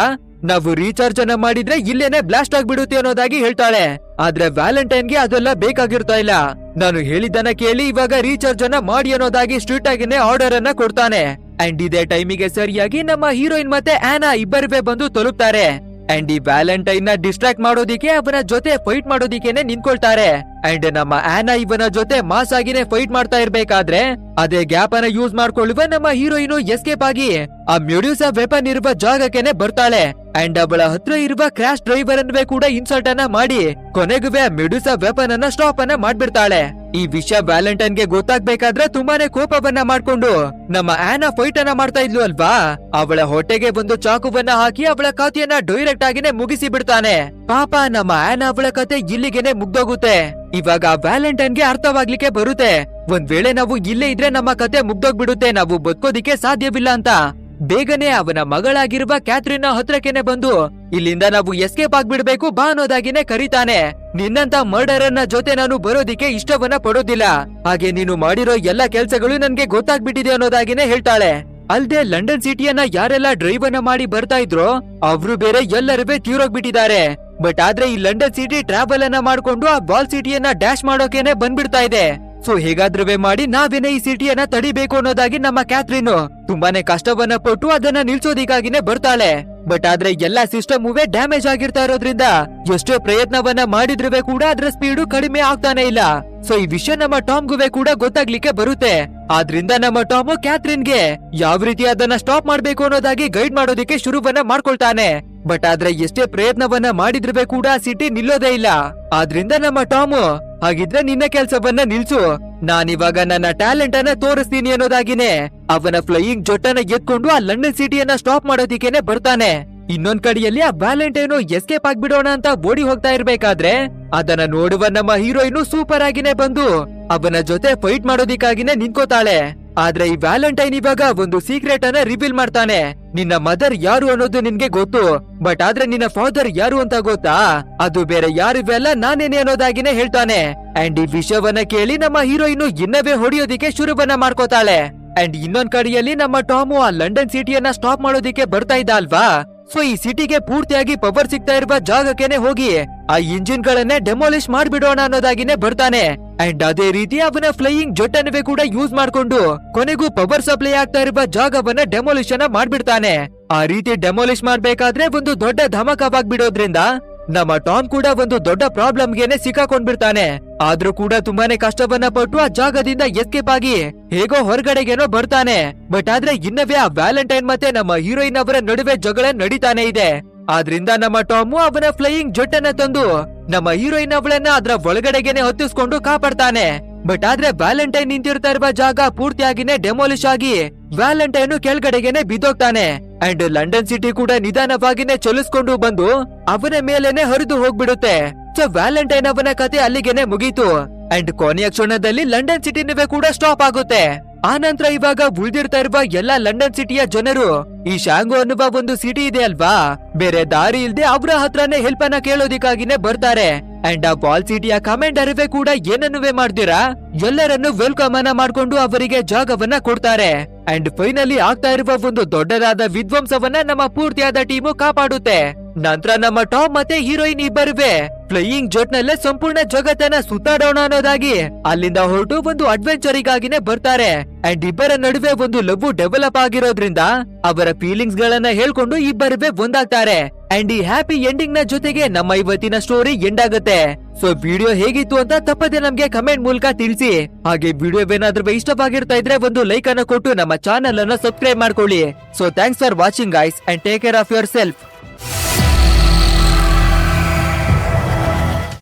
ನಾವು ರೀಚಾರ್ಜ್ ಅನ್ನ ಮಾಡಿದ್ರೆ ಇಲ್ಲೇನೆ ಬ್ಲಾಸ್ಟ್ ಆಗ್ಬಿಡುತ್ತೆ ಅನ್ನೋದಾಗಿ ಹೇಳ್ತಾಳೆ. ಆದ್ರೆ ವ್ಯಾಲೆಂಟೈನ್ಗೆ ಅದೆಲ್ಲ ಬೇಕಾಗಿರ್ತಾ ಇಲ್ಲ. ನಾನು ಹೇಳಿದ್ದನ್ನ ಕೇಳಿ ಇವಾಗ ರೀಚಾರ್ಜ್ ಅನ್ನ ಮಾಡಿ ಅನ್ನೋದಾಗಿ ಸ್ಟ್ರೀಟ್ ಆಗಿನೇ ಆರ್ಡರ್ ಅನ್ನ ಕೊಡ್ತಾನೆ. ಅಂಡ್ ಇದೇ ಟೈಮಿಗೆ ಸರಿಯಾಗಿ ನಮ್ಮ ಹೀರೋಯಿನ್ ಮತ್ತೆ ಆನಾ ಇಬ್ಬರವೇ ಬಂದು ತಲುಪ್ತಾರೆ. ಈ ವ್ಯಾಲೆಂಟೈನ್ನ ಡಿಸ್ಟ್ರಾಕ್ಟ್ ಮಾಡೋದಿಕ್ಕೆ ಅವನ ಜೊತೆ ಫೈಟ್ ಮಾಡೋದಿಕ್ಕೇನೆ ನಿಂತ್ಕೊಳ್ತಾರೆ. ಅಂಡ್ ನಮ್ಮ ಆನಾ ಇವನ ಜೊತೆ ಮಾಸ್ ಆಗಿನೇ ಫೈಟ್ ಮಾಡ್ತಾ ಇರ್ಬೇಕಾದ್ರೆ ಅದೇ ಗ್ಯಾಪ್ ಅನ್ನ ಯೂಸ್ ಮಾಡ್ಕೊಳ್ಳುವ ನಮ್ಮ ಹೀರೋಯಿನ್ ಎಸ್ಕೇಪ್ ಆಗಿ ಆ ಮ್ಯೂಡ್ಯೂಸ ವೆಪನ್ ಇರುವ ಜಾಗಕ್ಕೆನೆ ಬರ್ತಾಳೆ. ಅಂಡ್ ಅವಳ ಹತ್ರ ಇರುವ ಕ್ರಾಶ್ ಡ್ರೈವರ್ ಅನ್ನ ಕೂಡ ಇನ್ಸಲ್ಟ್ ಅನ್ನ ಮಾಡಿ ಕೊನೆಗುವೆ ಮೆಡುಸ ವೆಪನ್ ಅನ್ನ ಸ್ಟಾಪ್ ಅನ್ನ ಮಾಡ್ಬಿಡ್ತಾಳೆ. ಈ ವಿಷಯ ವ್ಯಾಲೆಂಟೈನ್ಗೆ ಗೊತ್ತಾಗ್ಬೇಕಾದ್ರೆ ತುಂಬಾನೇ ಕೋಪವನ್ನ ಮಾಡ್ಕೊಂಡು ನಮ್ಮ ಆನಾ ಫೈಟ್ ಅನ್ನ ಮಾಡ್ತಾ ಇದ್ಲು ಅಲ್ವಾ? ಅವಳ ಹೊಟ್ಟೆಗೆ ಒಂದು ಚಾಕುವನ್ನ ಹಾಕಿ ಅವಳ ಕಥೆಯನ್ನ ಡೈರೆಕ್ಟ್ ಆಗಿನೇ ಮುಗಿಸಿ ಬಿಡ್ತಾನೆ. ಪಾಪ ನಮ್ಮ ಆನಾ ಅವಳ ಕತೆ ಇಲ್ಲಿಗೆನೆ ಮುಗ್ದೋಗುತ್ತೆ. ಇವಾಗ ವ್ಯಾಲೆಂಟೈನ್ಗೆ ಅರ್ಥವಾಗ್ಲಿಕ್ಕೆ ಬರುತ್ತೆ. ಒಂದ್ ವೇಳೆ ನಾವು ಇಲ್ಲೇ ಇದ್ರೆ ನಮ್ಮ ಕತೆ ಮುಗ್ದೋಗ್ಬಿಡುತ್ತೆ, ನಾವು ಬದುಕೋದಿಕ್ಕೆ ಸಾಧ್ಯವಿಲ್ಲ ಅಂತ. ಬೇಗನೆ ಅವನ ಮಗಳಾಗಿರುವ ಕ್ಯಾಥ್ರಿನ್ ಹತ್ರಕ್ಕೆನೆ ಬಂದು, ಇಲ್ಲಿಂದ ನಾವು ಎಸ್ಕೇಪ್ ಆಗ್ಬಿಡ್ಬೇಕು ಬಾ ಅನ್ನೋದಾಗಿನೇ ಕರೀತಾನೆ. ನಿನ್ನಂತ ಮರ್ಡರನ್ನ ಜೊತೆ ನಾನು ಬರೋದಿಕ್ಕೆ ಇಷ್ಟವನ್ನ ಪಡೋದಿಲ್ಲ. ಹಾಗೆ ನೀನು ಮಾಡಿರೋ ಎಲ್ಲಾ ಕೆಲ್ಸಗಳು ನನ್ಗೆ ಗೊತ್ತಾಗ್ಬಿಟ್ಟಿದೆ ಅನ್ನೋದಾಗಿನೇ ಹೇಳ್ತಾಳೆ. ಅಲ್ದೆ ಲಂಡನ್ ಸಿಟಿಯನ್ನ ಯಾರೆಲ್ಲ ಡ್ರೈವ್ ಅನ್ನ ಮಾಡಿ ಬರ್ತಾ ಇದ್ರೋ, ಅವ್ರು ಬೇರೆ ಎಲ್ಲರವೇ ತೀರೋಗ್ಬಿಟ್ಟಿದ್ದಾರೆ. ಬಟ್ ಆದ್ರೆ ಈ ಲಂಡನ್ ಸಿಟಿ ಟ್ರಾವೆಲ್ ಅನ್ನ ಮಾಡ್ಕೊಂಡು ಆ ಬಾಲ್ ಸಿಟಿಯನ್ನ ಡ್ಯಾಶ್ ಮಾಡೋಕೆನೆ ಬಂದ್ಬಿಡ್ತಾ ಇದೆ. ಸೊ ಹೇಗಾದ್ರೂ ಮಾಡಿ ನಾವೇನೆ ಈ ಸಿಟಿಯನ್ನ ತಡಿಬೇಕು ಅನ್ನೋದಾಗಿ ನಮ್ಮ ಕ್ಯಾಥ್ರಿನ್ ತುಂಬಾನೇ ಕಷ್ಟವನ್ನ ಪಟ್ಟು ಅದನ್ನ ನಿಲ್ಸೋದಿಗಾಗಿನೇ ಬರ್ತಾಳೆ. ಬಟ್ ಆದ್ರೆ ಎಲ್ಲಾ ಸಿಸ್ಟಮ್ ಡ್ಯಾಮೇಜ್ ಆಗಿರ್ತಾ ಇರೋದ್ರಿಂದ ಎಷ್ಟೋ ಪ್ರಯತ್ನವನ್ನ ಮಾಡಿದ್ರೂ ಕೂಡ ಅದ್ರ ಸ್ಪೀಡು ಕಡಿಮೆ ಆಗ್ತಾನೆ ಇಲ್ಲ. ಸೊ ಈ ವಿಷಯ ನಮ್ಮ ಟಾಮ್ಗುವೆ ಕೂಡ ಗೊತ್ತಾಗ್ಲಿಕ್ಕೆ ಬರುತ್ತೆ. ಆದ್ರಿಂದ ನಮ್ಮ ಟಾಮ್ ಕ್ಯಾಥ್ರಿನ್ಗೆ ಯಾವ ರೀತಿ ಅದನ್ನ ಸ್ಟಾಪ್ ಮಾಡ್ಬೇಕು ಅನ್ನೋದಾಗಿ ಗೈಡ್ ಮಾಡೋದಿಕ್ಕೆ ಶುರುವನ್ನ ಮಾಡ್ಕೊಳ್ತಾನೆ. ಬಟ್ ಆದ್ರೆ ಎಷ್ಟೇ ಪ್ರಯತ್ನವನ್ನ ಮಾಡಿದ್ರೆ ಕೂಡ ಸಿಟಿ ನಿಲ್ಲೋದೇ ಇಲ್ಲ. ಆದ್ರಿಂದ ನಮ್ಮ ಟಾಮು, ಹಾಗಿದ್ರೆ ನಿನ್ನ ಕೆಲ್ಸವನ್ನ ನಿಲ್ಸು. ನಾನಿವಾಗ ನನ್ನ ಟ್ಯಾಲೆಂಟ್ ಅನ್ನ ತೋರಿಸ್ತೀನಿ ಅನ್ನೋದಾಗಿನೇ. ಅವನ ಫ್ಲೈಯಿಂಗ್ ಜೊಟ್ಟನ ಎತ್ಕೊಂಡು ಆ ಲಂಡನ್ ಸಿಟಿಯನ್ನ ಸ್ಟಾಪ್ ಮಾಡೋದಿಕ್ಕೇನೆ ಬರ್ತಾನೆ. ಇನ್ನೊಂದ್ ಕಡೆಯಲ್ಲಿ ಆ ವ್ಯಾಲೆಂಟೈನು ಎಸ್ಕೇಪ್ ಆಗ್ಬಿಡೋಣ ಅಂತ ಓಡಿ ಹೋಗ್ತಾ ಇರ್ಬೇಕಾದ್ರೆ, ಅದನ್ನ ನೋಡುವ ನಮ್ಮ ಹೀರೋಯಿನ್ ಸೂಪರ್ ಆಗಿನೇ ಬಂದು, ಅವನ ಜೊತೆ ಫೈಟ್ ಮಾಡೋದಿಕ್ಕಾಗಿನೇ ನಿಂತ್ಕೋತಾಳೆ. ಆದ್ರೆ ಈ ವ್ಯಾಲೆಂಟೈನ್ ಇವಾಗ ಒಂದು ಸೀಕ್ರೆಟ್ ಅನ್ನ ರಿವೀಲ್ ಮಾಡ್ತಾನೆ. ನಿನ್ನ ಮದರ್ ಯಾರು ಅನ್ನೋದು ನಿನ್ಗೆ ಗೊತ್ತು. ಬಟ್ ಆದ್ರೆ ನಿನ್ನ ಫಾದರ್ ಯಾರು ಅಂತ ಗೊತ್ತಾ? ಅದು ಬೇರೆ ಯಾರಿವೆಲ್ಲ ನಾನೇನೆ ಅನ್ನೋದಾಗಿನೇ ಹೇಳ್ತಾನೆ. ಅಂಡ್ ಈ ವಿಷಯವನ್ನ ಕೇಳಿ ನಮ್ಮ ಹೀರೋಯಿನ್ ಇನ್ನವೇ ಹೊಡಿಯೋದಿಕ್ಕೆ ಶುರುವನ್ನ ಮಾಡ್ಕೋತಾಳೆ. ಅಂಡ್ ಇನ್ನೊಂದ್ ಕಡೆಯಲ್ಲಿ ನಮ್ಮ ಟಾಮು ಆ ಲಂಡನ್ ಸಿಟಿಯನ್ನ ಸ್ಟಾಪ್ ಮಾಡೋದಿಕ್ಕೆ ಬರ್ತಾ ಇದ್ದ ಅಲ್ವಾ? ಸೊ ಈ ಸಿಟಿಗೆ ಪೂರ್ತಿಯಾಗಿ ಪವರ್ ಸಿಗ್ತಾ ಇರುವ ಜಾಗಕ್ಕೆನೆ ಹೋಗಿ, ಆ ಇಂಜಿನ್ ಗಳನ್ನೇ ಡೆಮಾಲಿಶ್ ಮಾಡ್ಬಿಡೋಣ ಅನ್ನೋದಾಗಿನೇ ಬರ್ತಾನೆ. ಅಂಡ್ ಅದೇ ರೀತಿ ಅವನ ಫ್ಲೈಯಿಂಗ್ ಜೆಟ್ ಜೊಟ್ಟನ್ವೇ ಕೂಡ ಯೂಸ್ ಮಾಡ್ಕೊಂಡು ಕೊನೆಗೂ ಪವರ್ ಸಪ್ಲೈ ಆಗ್ತಾ ಇರುವ ಜಾಗವನ್ನ ಡೆಮೋಲಿಷನ್ ಮಾಡ್ಬಿಡ್ತಾನೆ. ಆ ರೀತಿ ಡೆಮೋಲಿಷ್ ಮಾಡ್ಬೇಕಾದ್ರೆ ಒಂದು ದೊಡ್ಡ ಧಮಕವಾಗ್ಬಿಡೋದ್ರಿಂದ ನಮ್ಮ ಟಾಮ್ ಕೂಡ ಒಂದು ದೊಡ್ಡ ಪ್ರಾಬ್ಲಮ್ ಗೆನೆ ಸಿಕ್ಕಾಕೊಂಡ್ಬಿಡ್ತಾನೆ. ಆದ್ರೂ ಕೂಡ ತುಂಬಾನೇ ಕಷ್ಟವನ್ನ ಪಟ್ಟು ಆ ಜಾಗದಿಂದ ಎಸ್ಕೇಪ್ ಆಗಿ ಹೇಗೋ ಹೊರಗಡೆಗೇನೋ ಬರ್ತಾನೆ. ಬಟ್ ಆದ್ರೆ ಇನ್ನವೇ ಆ ವ್ಯಾಲೆಂಟೈನ್ ಮತ್ತೆ ನಮ್ಮ ಹೀರೋಯಿನ್ ಅವರ ನಡುವೆ ಜಗಳ ನಡೀತಾನೆ ಇದೆ. ಆದ್ರಿಂದ ನಮ್ಮ ಟಾಮು ಅವನ ಫ್ಲೈಯಿಂಗ್ ಜೊಟ್ಟನ್ನ ತಂದು ನಮ್ಮ ಹೀರೋಯಿನ್ ಅವಳನ್ನ ಅದ್ರ ಒಳಗಡೆಗೆನೆ ಹೊತ್ತಿಸ್ಕೊಂಡು ಕಾಪಾಡ್ತಾನೆ. ಬಟ್ ಆದ್ರೆ ವ್ಯಾಲೆಂಟೈನ್ ನಿಂತಿರ್ತಾ ಇರುವ ಜಾಗ ಪೂರ್ತಿಯಾಗಿನೇ ಡೆಮೋಲಿಶ್ ಆಗಿ ವ್ಯಾಲೆಂಟೈನ್ ಕೆಳಗಡೆಗೆನೆ ಬಿದ್ದೋಗ್ತಾನೆ. ಅಂಡ್ ಲಂಡನ್ ಸಿಟಿ ಕೂಡ ನಿಧಾನವಾಗಿನೇ ಚಲಿಸ್ಕೊಂಡು ಬಂದು ಅವನ ಮೇಲೆನೆ ಹರಿದು ಹೋಗ್ಬಿಡುತ್ತೆ. ಸೊ ವ್ಯಾಲೆಂಟೈನ್ ಅವನ ಕತೆ ಅಲ್ಲಿಗೆನೆ ಮುಗೀತು. ಅಂಡ್ ಕೊನೆಯ ಕ್ಷಣದಲ್ಲಿ ಲಂಡನ್ ಸಿಟಿನವೇ ಕೂಡ ಸ್ಟಾಪ್ ಆಗುತ್ತೆ. ಆನಂತರ ಇವಾಗ ಉಳ್ದಿರ್ತಾ ಇರುವ ಎಲ್ಲಾ ಲಂಡನ್ ಸಿಟಿಯ ಜನರು, ಈ ಶಾಂಗೋ ಅನ್ನುವ ಒಂದು ಸಿಟಿ ಇದೆ ಅಲ್ವಾ? ಬೇರೆ ದಾರಿ ಇಲ್ದೆ ಅವರ ಹತ್ರನೇ ಹೆಲ್ಪ್ ಅನ್ನ ಕೇಳೋದಿಕ್ಕಾಗಿನೇ ಬರ್ತಾರೆ. ಅಂಡ್ ಆ ಬಾಲ್ ಸಿಟಿಯ ಕಮಾಂಡರ್ವೇ ಕೂಡ ಏನನ್ನುವೆ ಮಾಡ್ತೀರಾ? ಎಲ್ಲರನ್ನು ವೆಲ್ಕಮ್ ಅನ್ನ ಮಾಡ್ಕೊಂಡು ಅವರಿಗೆ ಜಾಗವನ್ನ ಕೊಡ್ತಾರೆ. ಅಂಡ್ ಫೈನಲಿ ಆಗ್ತಾ ಇರುವ ಒಂದು ದೊಡ್ಡದಾದ ವಿಧ್ವಂಸವನ್ನ ನಮ್ಮ ಪೂರ್ತಿಯಾದ ಟೀಮು ಕಾಪಾಡುತ್ತೆ. ನಂತರ ನಮ್ಮ ಟಾಮ್ ಮತ್ತೆ ಹೀರೋಯಿನ್ ಇಬ್ಬರುವೆ. ಫ್ಲೈಯಿಂಗ್ ಜೆಟ್ ನಲ್ಲೇ ಸಂಪೂರ್ಣ ಜಗತ್ತನ್ನ ಸುತ್ತಾಡೋಣ ಅನ್ನೋದಾಗಿ. ಅಲ್ಲಿಂದ ಹೊರಟು ಒಂದು ಅಡ್ವೆಂಚರಿಗಾಗಿನೇ ಬರ್ತಾರೆ. ಅಂಡ್ ಇಬ್ಬರ ನಡುವೆ ಒಂದು ಲವ್ ಡೆವಲಪ್ ಆಗಿರೋದ್ರಿಂದ ಅವರ ಫೀಲಿಂಗ್ಸ್ ಗಳನ್ನ ಹೇಳ್ಕೊಂಡು ಇಬ್ಬರುವೆ ಒಂದಾಗ್ತಾರೆ. ಅಂಡ್ ಈ ಹ್ಯಾಪಿ ಎಂಡಿಂಗ್ನ ಜೊತೆಗೆ ನಮ್ಮ ಇವತ್ತಿನ ಸ್ಟೋರಿ ಎಂಡ್ ಆಗುತ್ತೆ. ಸೊ ವಿಡಿಯೋ ಹೇಗಿತ್ತು ಅಂತ ತಪ್ಪದೆ ನಮ್ಗೆ ಕಮೆಂಟ್ ಮೂಲಕ ತಿಳಿಸಿ. ಹಾಗೆ ವಿಡಿಯೋ ಏನಾದ್ರೂ ಇಷ್ಟವಾಗಿರ್ತಾ ಇದ್ರೆ ಒಂದು ಲೈಕ್ ಅನ್ನ ಕೊಟ್ಟು ನಮ್ಮ ಚಾನೆಲ್ ಅನ್ನ ಸಬ್ಸ್ಕ್ರೈಬ್ ಮಾಡ್ಕೊಳ್ಳಿ. So thanks for watching guys and take care of yourself